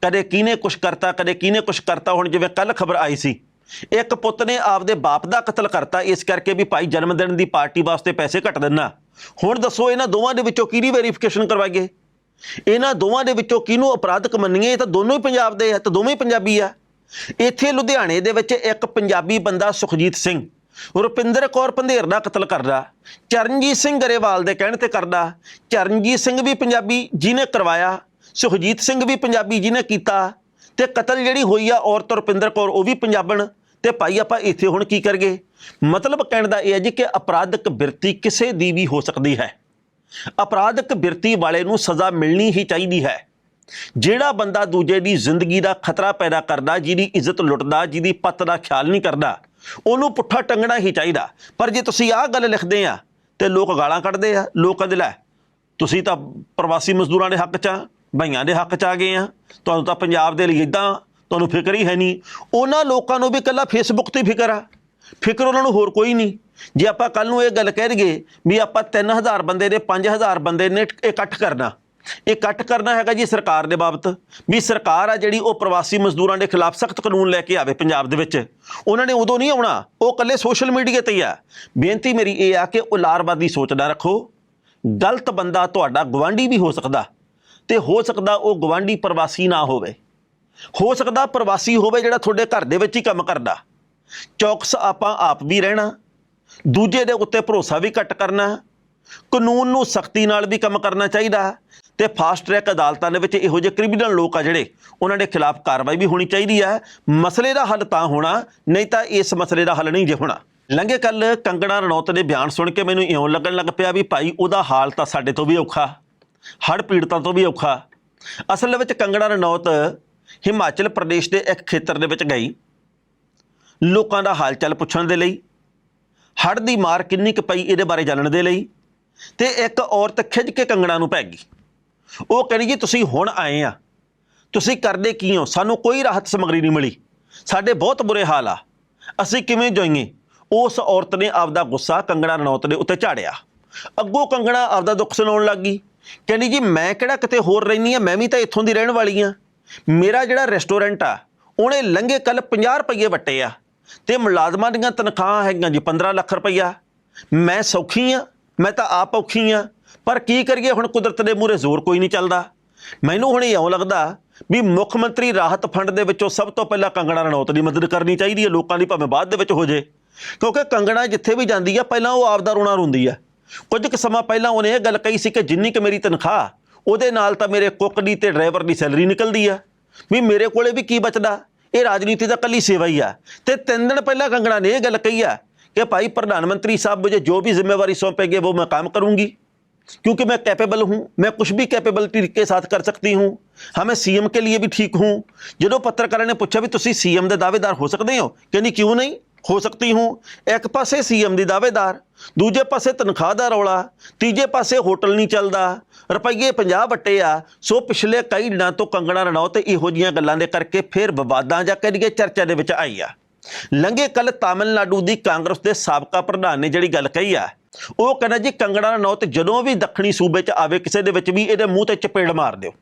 ਕਦੇ ਕਿਹਨੇ ਕੁਛ ਕਰਤਾ, ਕਦੇ ਕਿਹਨੇ ਕੁਛ ਕਰਤਾ, ਹੁਣ ਜਿਵੇਂ ਕੱਲ ਖਬਰ ਆਈ ਸੀ, ਇੱਕ ਪੁੱਤ ਨੇ ਆਪਦੇ ਬਾਪ ਦਾ ਕਤਲ ਕਰਤਾ, ਇਸ ਕਰਕੇ ਵੀ ਭਾਈ ਜਨਮ ਦਿਨ ਦੀ ਪਾਰਟੀ ਵਾਸਤੇ ਪੈਸੇ ਘੱਟ ਦਿੰਨਾ ਹੁਣ ਦੱਸੋ ਇਹਨਾਂ ਦੋਵਾਂ ਦੇ ਵਿੱਚੋਂ ਕਿਹਦੀ ਵੈਰੀਫਿਕੇਸ਼ਨ ਕਰਵਾਈਏ? ਇਹਨਾਂ ਦੋਵਾਂ ਦੇ ਵਿੱਚੋਂ ਕਿਹਨੂੰ ਅਪਰਾਧਕ ਮੰਨੀਏ? ਇਹ ਤਾਂ ਦੋਨੋਂ ਹੀ ਪੰਜਾਬ ਦੇ ਆ ਤਾਂ ਦੋਵੇਂ ਹੀ ਪੰਜਾਬੀ ਆ। ਇੱਥੇ ਲੁਧਿਆਣੇ ਦੇ ਵਿੱਚ ਇੱਕ ਪੰਜਾਬੀ ਬੰਦਾ ਸੁਖਜੀਤ ਸਿੰਘ, ਰੁਪਿੰਦਰ ਕੌਰ ਪੰਧੇਰ ਦਾ ਕਤਲ ਕਰਦਾ, ਚਰਨਜੀਤ ਸਿੰਘ ਗਰੇਵਾਲ ਦੇ ਕਹਿਣ ਤੇ ਕਰਦਾ, ਚਰਨਜੀਤ ਸਿੰਘ ਵੀ ਪੰਜਾਬੀ ਜਿਹਨੇ ਕਰਵਾਇਆ, ਸੁਖਜੀਤ ਸਿੰਘ ਵੀ ਪੰਜਾਬੀ ਜਿਹਨੇ ਕੀਤਾ ਤੇ ਕਤਲ ਜਿਹੜੀ ਹੋਈ ਆ ਔਰਤ ਰੁਪਿੰਦਰ ਕੌਰ ਉਹ ਵੀ ਪੰਜਾਬਣ ਤੇ ਭਾਈ ਆਪਾਂ ਇੱਥੇ ਹੁਣ ਕੀ ਕਰਗੇ? ਮਤਲਬ ਕਹਿਣ ਦਾ ਇਹ ਹੈ ਜੀ ਕਿ ਅਪਰਾਧਕ ਬਿਰਤੀ ਕਿਸੇ ਦੀ ਵੀ ਹੋ ਸਕਦੀ ਹੈ। ਅਪਰਾਧਕ ਬਿਰਤੀ ਵਾਲੇ ਨੂੰ ਸਜ਼ਾ ਮਿਲਣੀ ਹੀ ਚਾਹੀਦੀ ਹੈ। ਜਿਹੜਾ ਬੰਦਾ ਦੂਜੇ ਦੀ ਜ਼ਿੰਦਗੀ ਦਾ ਖਤਰਾ ਪੈਦਾ ਕਰਦਾ, ਜਿਹਦੀ ਇੱਜ਼ਤ ਲੁੱਟਦਾ, ਜਿਹਦੀ ਪੱਤ ਦਾ ਖਿਆਲ ਨਹੀਂ ਕਰਦਾ, ਉਹਨੂੰ ਪੁੱਠਾ ਟੰਗਣਾ ਹੀ ਚਾਹੀਦਾ। ਪਰ ਜੇ ਤੁਸੀਂ ਆਹ ਗੱਲ ਲਿਖਦੇ ਆ ਤੇ ਲੋਕ ਗਾਲਾਂ ਕੱਢਦੇ ਆ, ਲੋਕ ਕਹਿੰਦੇ ਲੈ, ਤੁਸੀਂ ਤਾਂ ਪ੍ਰਵਾਸੀ ਮਜ਼ਦੂਰਾਂ ਦੇ ਹੱਕ 'ਚ ਆ, ਭਈਆਂ ਦੇ ਹੱਕ 'ਚ ਆ ਗਏ ਆ, ਤੁਹਾਨੂੰ ਤਾਂ ਪੰਜਾਬ ਦੇ ਲਈ ਇਦਾਂ ਤੁਹਾਨੂੰ ਫਿਕਰ ਹੀ ਹੈ ਨਹੀਂ। ਉਹਨਾਂ ਲੋਕਾਂ ਨੂੰ ਵੀ ਇਕੱਲਾ ਫੇਸਬੁੱਕ ਤੇ ਫਿਕਰ ਆ। ਫਿਕਰ ਉਹਨਾਂ ਨੂੰ ਹੋਰ ਕੋਈ ਨਹੀਂ। ਜੇ ਆਪਾਂ ਕੱਲ ਨੂੰ ਇਹ ਗੱਲ ਕਹਿ ਦਈਏ ਵੀ ਆਪਾਂ 3000 ਬੰਦੇ ਦੇ 5000 ਬੰਦੇ ਨੇ ਇਕੱਠ ਕਰਨਾ ਇਕੱਠ ਕਰਨਾ ਹੈਗਾ ਜੀ ਸਰਕਾਰ ਦੇ ਬਾਬਤ, ਵੀ ਸਰਕਾਰ ਆ ਜਿਹੜੀ ਉਹ ਪ੍ਰਵਾਸੀ ਮਜ਼ਦੂਰਾਂ ਦੇ ਖਿਲਾਫ ਸਖਤ ਕਾਨੂੰਨ ਲੈ ਕੇ ਆਵੇ ਪੰਜਾਬ ਦੇ ਵਿੱਚ। ਉਹਨਾਂ ਨੇ ਉਦੋਂ ਨਹੀਂ ਆਉਣਾ, ਉਹ ਇਕੱਲੇ ਸੋਸ਼ਲ ਮੀਡੀਆ ਤੇ ਹੀ ਆ। ਬੇਨਤੀ ਮੇਰੀ ਇਹ ਆ ਕਿ ਉਲਾਰਵਾਦੀ ਸੋਚ ਨਾ ਰੱਖੋ। ਗਲਤ ਬੰਦਾ ਤੁਹਾਡਾ ਗਵਾਂਢੀ ਵੀ ਹੋ ਸਕਦਾ, ਤੇ ਹੋ ਸਕਦਾ ਉਹ ਗਵਾਂਢੀ ਪ੍ਰਵਾਸੀ ਨਾ ਹੋਵੇ। ਹੋ ਸਕਦਾ ਪ੍ਰਵਾਸੀ ਹੋਵੇ ਜਿਹੜਾ ਤੁਹਾਡੇ ਘਰ ਦੇ ਵਿੱਚ ਹੀ ਕੰਮ ਕਰਦਾ। ਚੌਕਸ ਆਪਾਂ ਆਪ ਵੀ ਰਹਿਣਾ, ਦੂਜੇ ਦੇ ਉੱਤੇ ਭਰੋਸਾ ਵੀ ਘੱਟ ਕਰਨਾ, ਕਾਨੂੰਨ ਨੂੰ ਸਖਤੀ ਨਾਲ ਵੀ ਕੰਮ ਕਰਨਾ ਚਾਹੀਦਾ। ਤੇ ਫਾਸਟ ਟਰੈਕ ਅਦਾਲਤਾਂ ਦੇ ਵਿੱਚ ਇਹੋ ਜਿਹੇ ਕ੍ਰਿਮੀਨਲ ਲੋਕ ਆ ਜਿਹੜੇ ਉਹਨਾਂ ਦੇ ਖਿਲਾਫ ਕਾਰਵਾਈ ਵੀ ਹੋਣੀ ਚਾਹੀਦੀ ਹੈ। ਮਸਲੇ ਦਾ ਹੱਲ ਤਾਂ ਹੋਣਾ, ਨਹੀਂ ਤਾਂ ਇਸ ਮਸਲੇ ਦਾ ਹੱਲ ਨਹੀਂ ਜੇ ਹੋਣਾ। ਲੰਘੇ ਕੱਲ ਕੰਗਣਾ ਰਣੌਤ ਦੇ ਬਿਆਨ ਸੁਣ ਕੇ ਮੈਨੂੰ ਇਉਂ ਲੱਗਣ ਲੱਗ ਪਿਆ ਵੀ ਭਾਈ ਉਹਦਾ ਹਾਲ ਤਾਂ ਸਾਡੇ ਤੋਂ ਵੀ ਔਖਾ, ਹੜ੍ਹ ਪੀੜਤਾਂ ਤੋਂ ਵੀ ਔਖਾ। ਅਸਲ ਵਿੱਚ ਕੰਗਣਾ ਰਣੌਤ ਹਿਮਾਚਲ ਪ੍ਰਦੇਸ਼ ਦੇ ਇੱਕ ਖੇਤਰ ਦੇ ਵਿੱਚ ਗਈ। ਲੋਕਾਂ ਦਾ ਹਾਲ ਚਾਲ ਪੁੱਛਣ ਦੇ ਲਈ, ਹੜ੍ਹ ਦੀ ਮਾਰ ਕਿੰਨੀ ਕੁ ਪਈ ਇਹਦੇ ਬਾਰੇ ਜਾਣਨ ਦੇ ਲਈ, ਤੇ ਇੱਕ ਔਰਤ ਖਿੱਚ ਕੇ ਕੰਗਣਾ ਨੂੰ ਪੈ ਗਈ। ਉਹ ਕਹਿੰਦੀ ਜੀ, ਤੁਸੀਂ ਹੁਣ ਆਏ ਆ। ਤੁਸੀਂ ਕਰਦੇ ਕੀ ਹੋ? ਸਾਨੂੰ ਕੋਈ ਰਾਹਤ ਸਮਗਰੀ ਨਹੀਂ ਮਿਲੀ। ਸਾਡੇ ਬਹੁਤ ਬੁਰੇ ਹਾਲ ਆ। ਅਸੀਂ ਕਿਵੇਂ ਜਾਈਏ? ਉਸ ਔਰਤ ਨੇ ਆਪਦਾ ਗੁੱਸਾ ਕੰਗਣਾ ਰਣੌਤ ਦੇ ਉੱਤੇ ਝਾੜਿਆ। ਅੱਗੋਂ ਕੰਗਣਾ ਆਪਦਾ ਦੁੱਖ ਸੁਣਾਉਣ ਲੱਗੀ ਕਹਿੰਦੀ ਜੀ, ਮੈਂ ਕਿਹੜਾ ਕਿਤੇ ਹੋਰ ਰਹਿਨੀ ਆ? ਮੈਂ ਵੀ ਤਾਂ ਇੱਥੋਂ ਦੀ ਰਹਿਣ ਵਾਲੀ ਆ। ਮੇਰਾ ਜਿਹੜਾ ਰੈਸਟੋਰੈਂਟ ਆ, ਉਹਨੇ ਲੰਘੇ ਕੱਲ 50 ਰੁਪਏ ਵੱਟੇ ਆ। ਤੇ ਮੁਲਾਜ਼ਮਾਂ ਦੀਆਂ ਤਨਖਾਹਾਂ ਹੈਗੀਆਂ ਜੀ 15 ਲੱਖ ਰੁਪਈਆ। ਮੈਂ ਸੌਖੀ ਆ। ਮੈਂ ਤਾਂ ਆਪ ਔਖੀ ਆ। ਪਰ ਕੀ ਕਰੀਏ, ਹੁਣ ਕੁਦਰਤ ਦੇ ਮੂਰੇ ਜ਼ੋਰ ਕੋਈ ਨਹੀਂ ਚੱਲਦਾ। ਮੈਨੂੰ ਹੁਣ ਇਹ ਆਉਂ ਲੱਗਦਾ ਵੀ ਮੁੱਖ ਮੰਤਰੀ ਰਾਹਤ ਫੰਡ ਦੇ ਵਿੱਚੋਂ ਸਭ ਤੋਂ ਪਹਿਲਾਂ ਕੰਗਣਾ ਰਣੌਤ ਦੀ ਮਦਦ ਕਰਨੀ ਚਾਹੀਦੀ ਹੈ, ਲੋਕਾਂ ਦੀ ਭਾਵੇਂ ਬਾਅਦ ਦੇ ਵਿੱਚ ਹੋ ਜੇ। ਕਿਉਂਕਿ ਕੰਗਣਾ ਜਿੱਥੇ ਵੀ ਜਾਂਦੀ ਆ ਪਹਿਲਾਂ ਉਹ ਆਪ ਦਾ ਰੋਣਾ ਰੋਂਦੀ ਆ ਕੁਝ ਕੁ ਸਮਾਂ ਪਹਿਲਾਂ ਉਹਨੇ ਇਹ ਗੱਲ ਕਹੀ ਸੀ ਕਿ ਜਿੰਨੀ ਕਿ ਮੇਰੀ ਤਨਖਾਹ, ਉਹਦੇ ਨਾਲ ਤਾਂ ਮੇਰੇ ਕੁੱਕ ਦੀ ਤੇ ਡਰਾਈਵਰ ਦੀ ਸੈਲਰੀ ਨਿਕਲਦੀ ਆ। ਵੀ ਮੇਰੇ ਕੋਲੇ ਵੀ ਕੀ ਬਚਦਾ? ਇਹ ਰਾਜਨੀਤੀ ਦਾ ਕੱਲੀ ਸੇਵਾ ਹੀ ਆ। ਤੇ ਤਿੰਨ ਦਿਨ ਪਹਿਲਾਂ ਕੰਗਣਾ ਨੇ ਇਹ ਗੱਲ ਕਹੀ ਆ ਕਿ ਭਾਈ ਪ੍ਰਧਾਨ ਮੰਤਰੀ ਸਾਹਿਬ ਮੈਨੂੰ ਜੋ ਵੀ ਜ਼ਿੰਮੇਵਾਰੀ ਸੌਂਪੇਗੇ, ਉਹ ਮੈਂ ਕੰਮ ਕਰੂੰਗੀ। क्योंकि मैं कैपेबल हूं मैं कुछ भी कैपेबिलिटी के साथ कर सकती हूं हाँ मैं सीएम के लिए भी ठीक हूं ਜਦੋਂ ਪੱਤਰਕਾਰਾਂ ਨੇ ਪੁੱਛਿਆ ਵੀ ਤੁਸੀਂ ਸੀਐਮ ਦੇ ਦਾਅਵੇਦਾਰ ਹੋ ਸਕਦੇ ਹੋ ਕਹਿੰਦੀ ਕਿਉਂ ਨਹੀਂ ਹੋ ਸਕਤੀ ਹੂੰ ਇੱਕ ਪਾਸੇ ਸੀਐਮ ਦੀ ਦਾਅਵੇਦਾਰ ਦੂਜੇ ਪਾਸੇ ਤਨਖਾਹ ਦਾ ਰੌਲਾ ਤੀਜੇ ਪਾਸੇ ਹੋਟਲ ਨਹੀਂ ਚੱਲਦਾ ਰੁਪਈਏ 50 ਵੱਟੇ ਆ ਸੋ ਪਿਛਲੇ ਕਈ ਦਿਨਾਂ ਤੋਂ ਕੰਗਣਾ ਰਣੌਤ ਇਹੋ ਜੀਆਂ ਗੱਲਾਂ ਦੇ ਕਰਕੇ ਫਿਰ ਵਿਵਾਦਾਂ ਜਾਂ ਕਰੀਏ ਚਰਚਾ ਦੇ ਵਿੱਚ ਆਈ ਆ ਲੰਘੇ ਕੱਲ ਤਾਮਿਲਨਾਡੂ ਦੀ ਕਾਂਗਰਸ ਦੇ ਸਾਬਕਾ ਪ੍ਰਧਾਨ ਨੇ ਜਿਹੜੀ ਗੱਲ ਕਹੀ ਆ ਉਹ ਕਹਿੰਦਾ ਜੀ ਕੰਗਣਾ ਰਣੌਤ ਜਦੋਂ ਵੀ ਦੱਖਣੀ ਸੂਬੇ 'ਚ ਆਵੇ ਕਿਸੇ ਦੇ ਵਿੱਚ ਵੀ ਇਹਦੇ ਮੂੰਹ ਤੇ ਚਪੇੜ ਮਾਰ ਦਿਓ।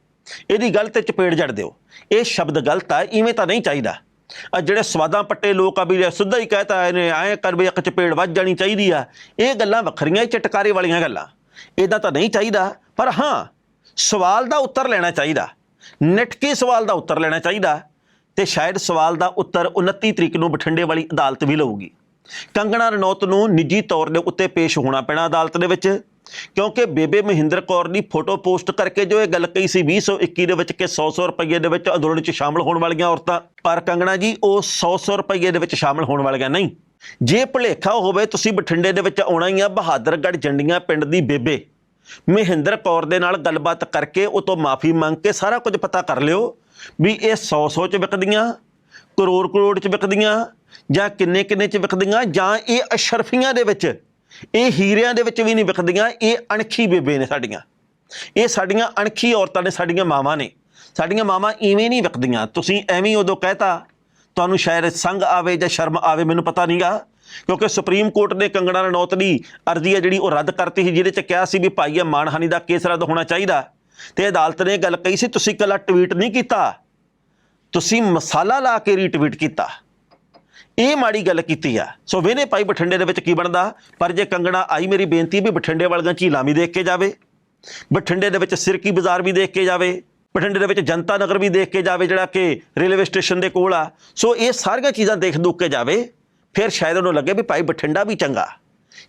ਇਹਦੀ ਗੱਲ ਤੇ ਚਪੇੜ ਜੜ ਦਿਓ। ਇਹ ਸ਼ਬਦ ਗਲਤ ਆ, ਇਵੇਂ ਤਾਂ ਨਹੀਂ ਚਾਹੀਦਾ। ਆ ਜਿਹੜੇ ਸਵਾਦਾਂ ਪੱਟੇ ਲੋਕ ਆ ਵੀ ਸਿੱਧਾ ਹੀ ਕਹਤਾ ਇਹਨੇ, ਐਂ ਕਰ ਵੀ ਇੱਕ ਚਪੇੜ ਵੱਜ ਜਾਣੀ ਚਾਹੀਦੀ ਆ। ਇਹ ਗੱਲਾਂ ਵੱਖਰੀਆਂ ਹੀ ਚਟਕਾਰੇ ਵਾਲੀਆਂ ਗੱਲਾਂ। ਇਦਾਂ ਤਾਂ ਨਹੀਂ ਚਾਹੀਦਾ, ਪਰ ਹਾਂ, ਸਵਾਲ ਦਾ ਉੱਤਰ ਲੈਣਾ ਚਾਹੀਦਾ। ਨਿਟਕੇ ਸਵਾਲ ਦਾ ਉੱਤਰ ਲੈਣਾ ਚਾਹੀਦਾ ਤੇ ਸ਼ਾਇਦ ਸਵਾਲ ਦਾ ਉੱਤਰ 29 ਤਰੀਕ ਨੂੰ ਬਠਿੰਡੇ ਵਾਲੀ ਅਦਾਲਤ ਵੀ ਲਊਗੀ। ਕੰਗਣਾ ਰਣੌਤ ਨੂੰ ਨਿੱਜੀ ਤੌਰ ਦੇ ਉੱਤੇ ਪੇਸ਼ ਹੋਣਾ ਪੈਣਾ ਅਦਾਲਤ ਦੇ ਵਿੱਚ, ਕਿਉਂਕਿ ਬੇਬੇ ਮਹਿੰਦਰ ਕੌਰ ਦੀ ਫੋਟੋ ਪੋਸਟ ਕਰਕੇ ਜੋ ਇਹ ਗੱਲ ਕਹੀ ਸੀ 2021 ਦੇ ਵਿੱਚ ਕਿ 100-100 ਰੁਪਏ ਦੇ ਵਿੱਚ ਅੰਦੋਲਨ 'ਚ ਸ਼ਾਮਲ ਹੋਣ ਵਾਲੀਆਂ ਔਰਤਾਂ, ਪਰ ਕੰਗਣਾ ਜੀ, ਉਹ 100-100 ਰੁਪਏ ਦੇ ਵਿੱਚ ਸ਼ਾਮਲ ਹੋਣ ਵਾਲੀਆਂ ਨਹੀਂ। ਜੇ ਭੁਲੇਖਾ ਹੋਵੇ, ਤੁਸੀਂ ਬਠਿੰਡੇ ਦੇ ਵਿੱਚ ਆਉਣਾ ਹੀ ਆ ਬਹਾਦਰਗੜ੍ਹ ਜੰਡੀਆਂ ਪਿੰਡ ਦੀ ਬੇਬੇ। ਮਹਿੰਦਰ ਕੌਰ ਦੇ ਨਾਲ ਗੱਲਬਾਤ ਕਰਕੇ ਉਹ ਤੋਂ ਮਾਫੀ ਮੰਗ ਕੇ ਸਾਰਾ ਕੁਝ ਪਤਾ ਕਰ ਲਿਓ ਵੀ ਇਹ 100-100 ਚ ਵਿਕਦੀਆਂ ਕਰੋੜ ਕਰੋੜ ਚ ਵਿਕਦੀਆਂ ਜਾਂ ਕਿੰਨੇ ਕਿੰਨੇ ਚ ਵਿਕਦੀਆਂ ਜਾਂ ਇਹ ਅਸ਼ਰਫੀਆਂ ਦੇ ਵਿੱਚ, ਇਹ ਹੀਰਿਆਂ ਦੇ ਵਿੱਚ ਵੀ ਨਹੀਂ ਵਿਕਦੀਆਂ ਇਹ ਅਣਖੀ ਬੇਬੇ ਨੇ ਸਾਡੀਆਂ। ਇਹ ਸਾਡੀਆਂ ਅਣਖੀ ਔਰਤਾਂ ਨੇ, ਸਾਡੀਆਂ ਮਾਵਾਂ ਨੇ। ਸਾਡੀਆਂ ਮਾਵਾਂ ਇਵੇਂ ਨਹੀਂ ਵਿਕਦੀਆਂ ਤੁਸੀਂ ਐਵੇਂ ਹੀ ਉਦੋਂ ਕਹਿਤਾ, ਤੁਹਾਨੂੰ ਸ਼ਾਇਦ ਸੰਗ ਆਵੇ ਜਾਂ ਸ਼ਰਮ ਆਵੇ, ਮੈਨੂੰ ਪਤਾ ਨਹੀਂਗਾ। ਕਿਉਂਕਿ ਸੁਪਰੀਮ ਕੋਰਟ ਨੇ ਕੰਗਣਾ ਰਣੌਤ ਦੀ ਅਰਜ਼ੀ ਹੈ ਜਿਹੜੀ ਉਹ ਰੱਦ ਕਰਤੀ ਸੀ, ਜਿਹਦੇ ਚ ਕਿਹਾ ਸੀ ਵੀ ਭਾਈ ਇਹ ਮਾਨਹਾਨੀ ਦਾ ਕੇਸ ਰੱਦ ਹੋਣਾ ਚਾਹੀਦਾ। ਤੇ ਅਦਾਲਤ ਨੇ ਇਹ ਗੱਲ ਕਹੀ ਸੀ, ਤੁਸੀਂ ਇਕੱਲਾ ਟਵੀਟ ਨਹੀਂ ਕੀਤਾ। ਤੁਸੀਂ ਮਸਾਲਾ ਲਾ ਕੇ ਰੀਟਵੀਟ ਕੀਤਾ। ਇਹ ਮਾੜੀ ਗੱਲ ਕੀਤੀ ਆ। ਸੋ ਵੇਨੇ ਭਾਈ ਬਠਿੰਡੇ ਦੇ ਵਿੱਚ ਕੀ ਬਣਦਾ? ਪਰ ਜੇ ਕੰਗਣਾ ਆਈ ਮੇਰੀ ਬੇਨਤੀ ਵੀ ਬਠਿੰਡੇ ਵਾਲੀਆਂ ਝੀਲਾਂ ਵੀ ਦੇਖ ਕੇ ਜਾਵੇ, ਬਠਿੰਡੇ ਦੇ ਵਿੱਚ ਸਿਰਕੀ ਬਾਜ਼ਾਰ ਵੀ ਦੇਖ ਕੇ ਜਾਵੇ, ਬਠਿੰਡੇ ਦੇ ਵਿੱਚ ਜਨਤਾ ਨਗਰ ਵੀ ਦੇਖ ਕੇ ਜਾਵੇ, ਜਿਹੜਾ ਕਿ ਰੇਲਵੇ ਸਟੇਸ਼ਨ ਦੇ ਕੋਲ ਆ। ਸੋ ਇਹ ਸਾਰੀਆਂ ਚੀਜ਼ਾਂ ਦੇਖ ਦੁੱਖ ਕੇ ਜਾਵੇ, ਫਿਰ ਸ਼ਾਇਦ ਉਹਨੂੰ ਲੱਗੇ ਵੀ ਭਾਈ ਬਠਿੰਡਾ ਵੀ ਚੰਗਾ।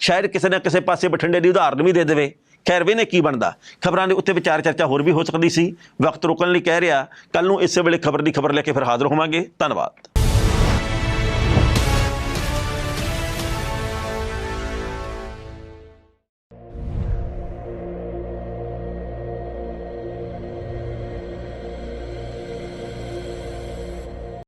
ਸ਼ਾਇਦ ਕਿਸੇ ਨਾ ਕਿਸੇ ਪਾਸੇ ਬਠਿੰਡੇ ਦੀ ਉਦਾਹਰਨ ਵੀ ਦੇ ਦੇਵੇ। ਖੈਰ ਵੇ ਨੇ ਕੀ ਬਣਦਾ? ਖਬਰਾਂ ਦੇ ਉੱਤੇ ਵਿਚਾਰ ਚਰਚਾ ਹੋਰ ਵੀ ਹੋ ਸਕਦੀ ਸੀ। ਵਕਤ ਰੁਕਣ ਲਈ ਕਹਿ ਰਿਹਾ ਕੱਲ ਨੂੰ ਇਸੇ ਵੇਲੇ ਖਬਰ ਦੀ ਖਬਰ ਲੈ ਕੇ ਫਿਰ ਹਾਜ਼ਰ ਹੋਵਾਂਗੇ। ਧੰਨਵਾਦ।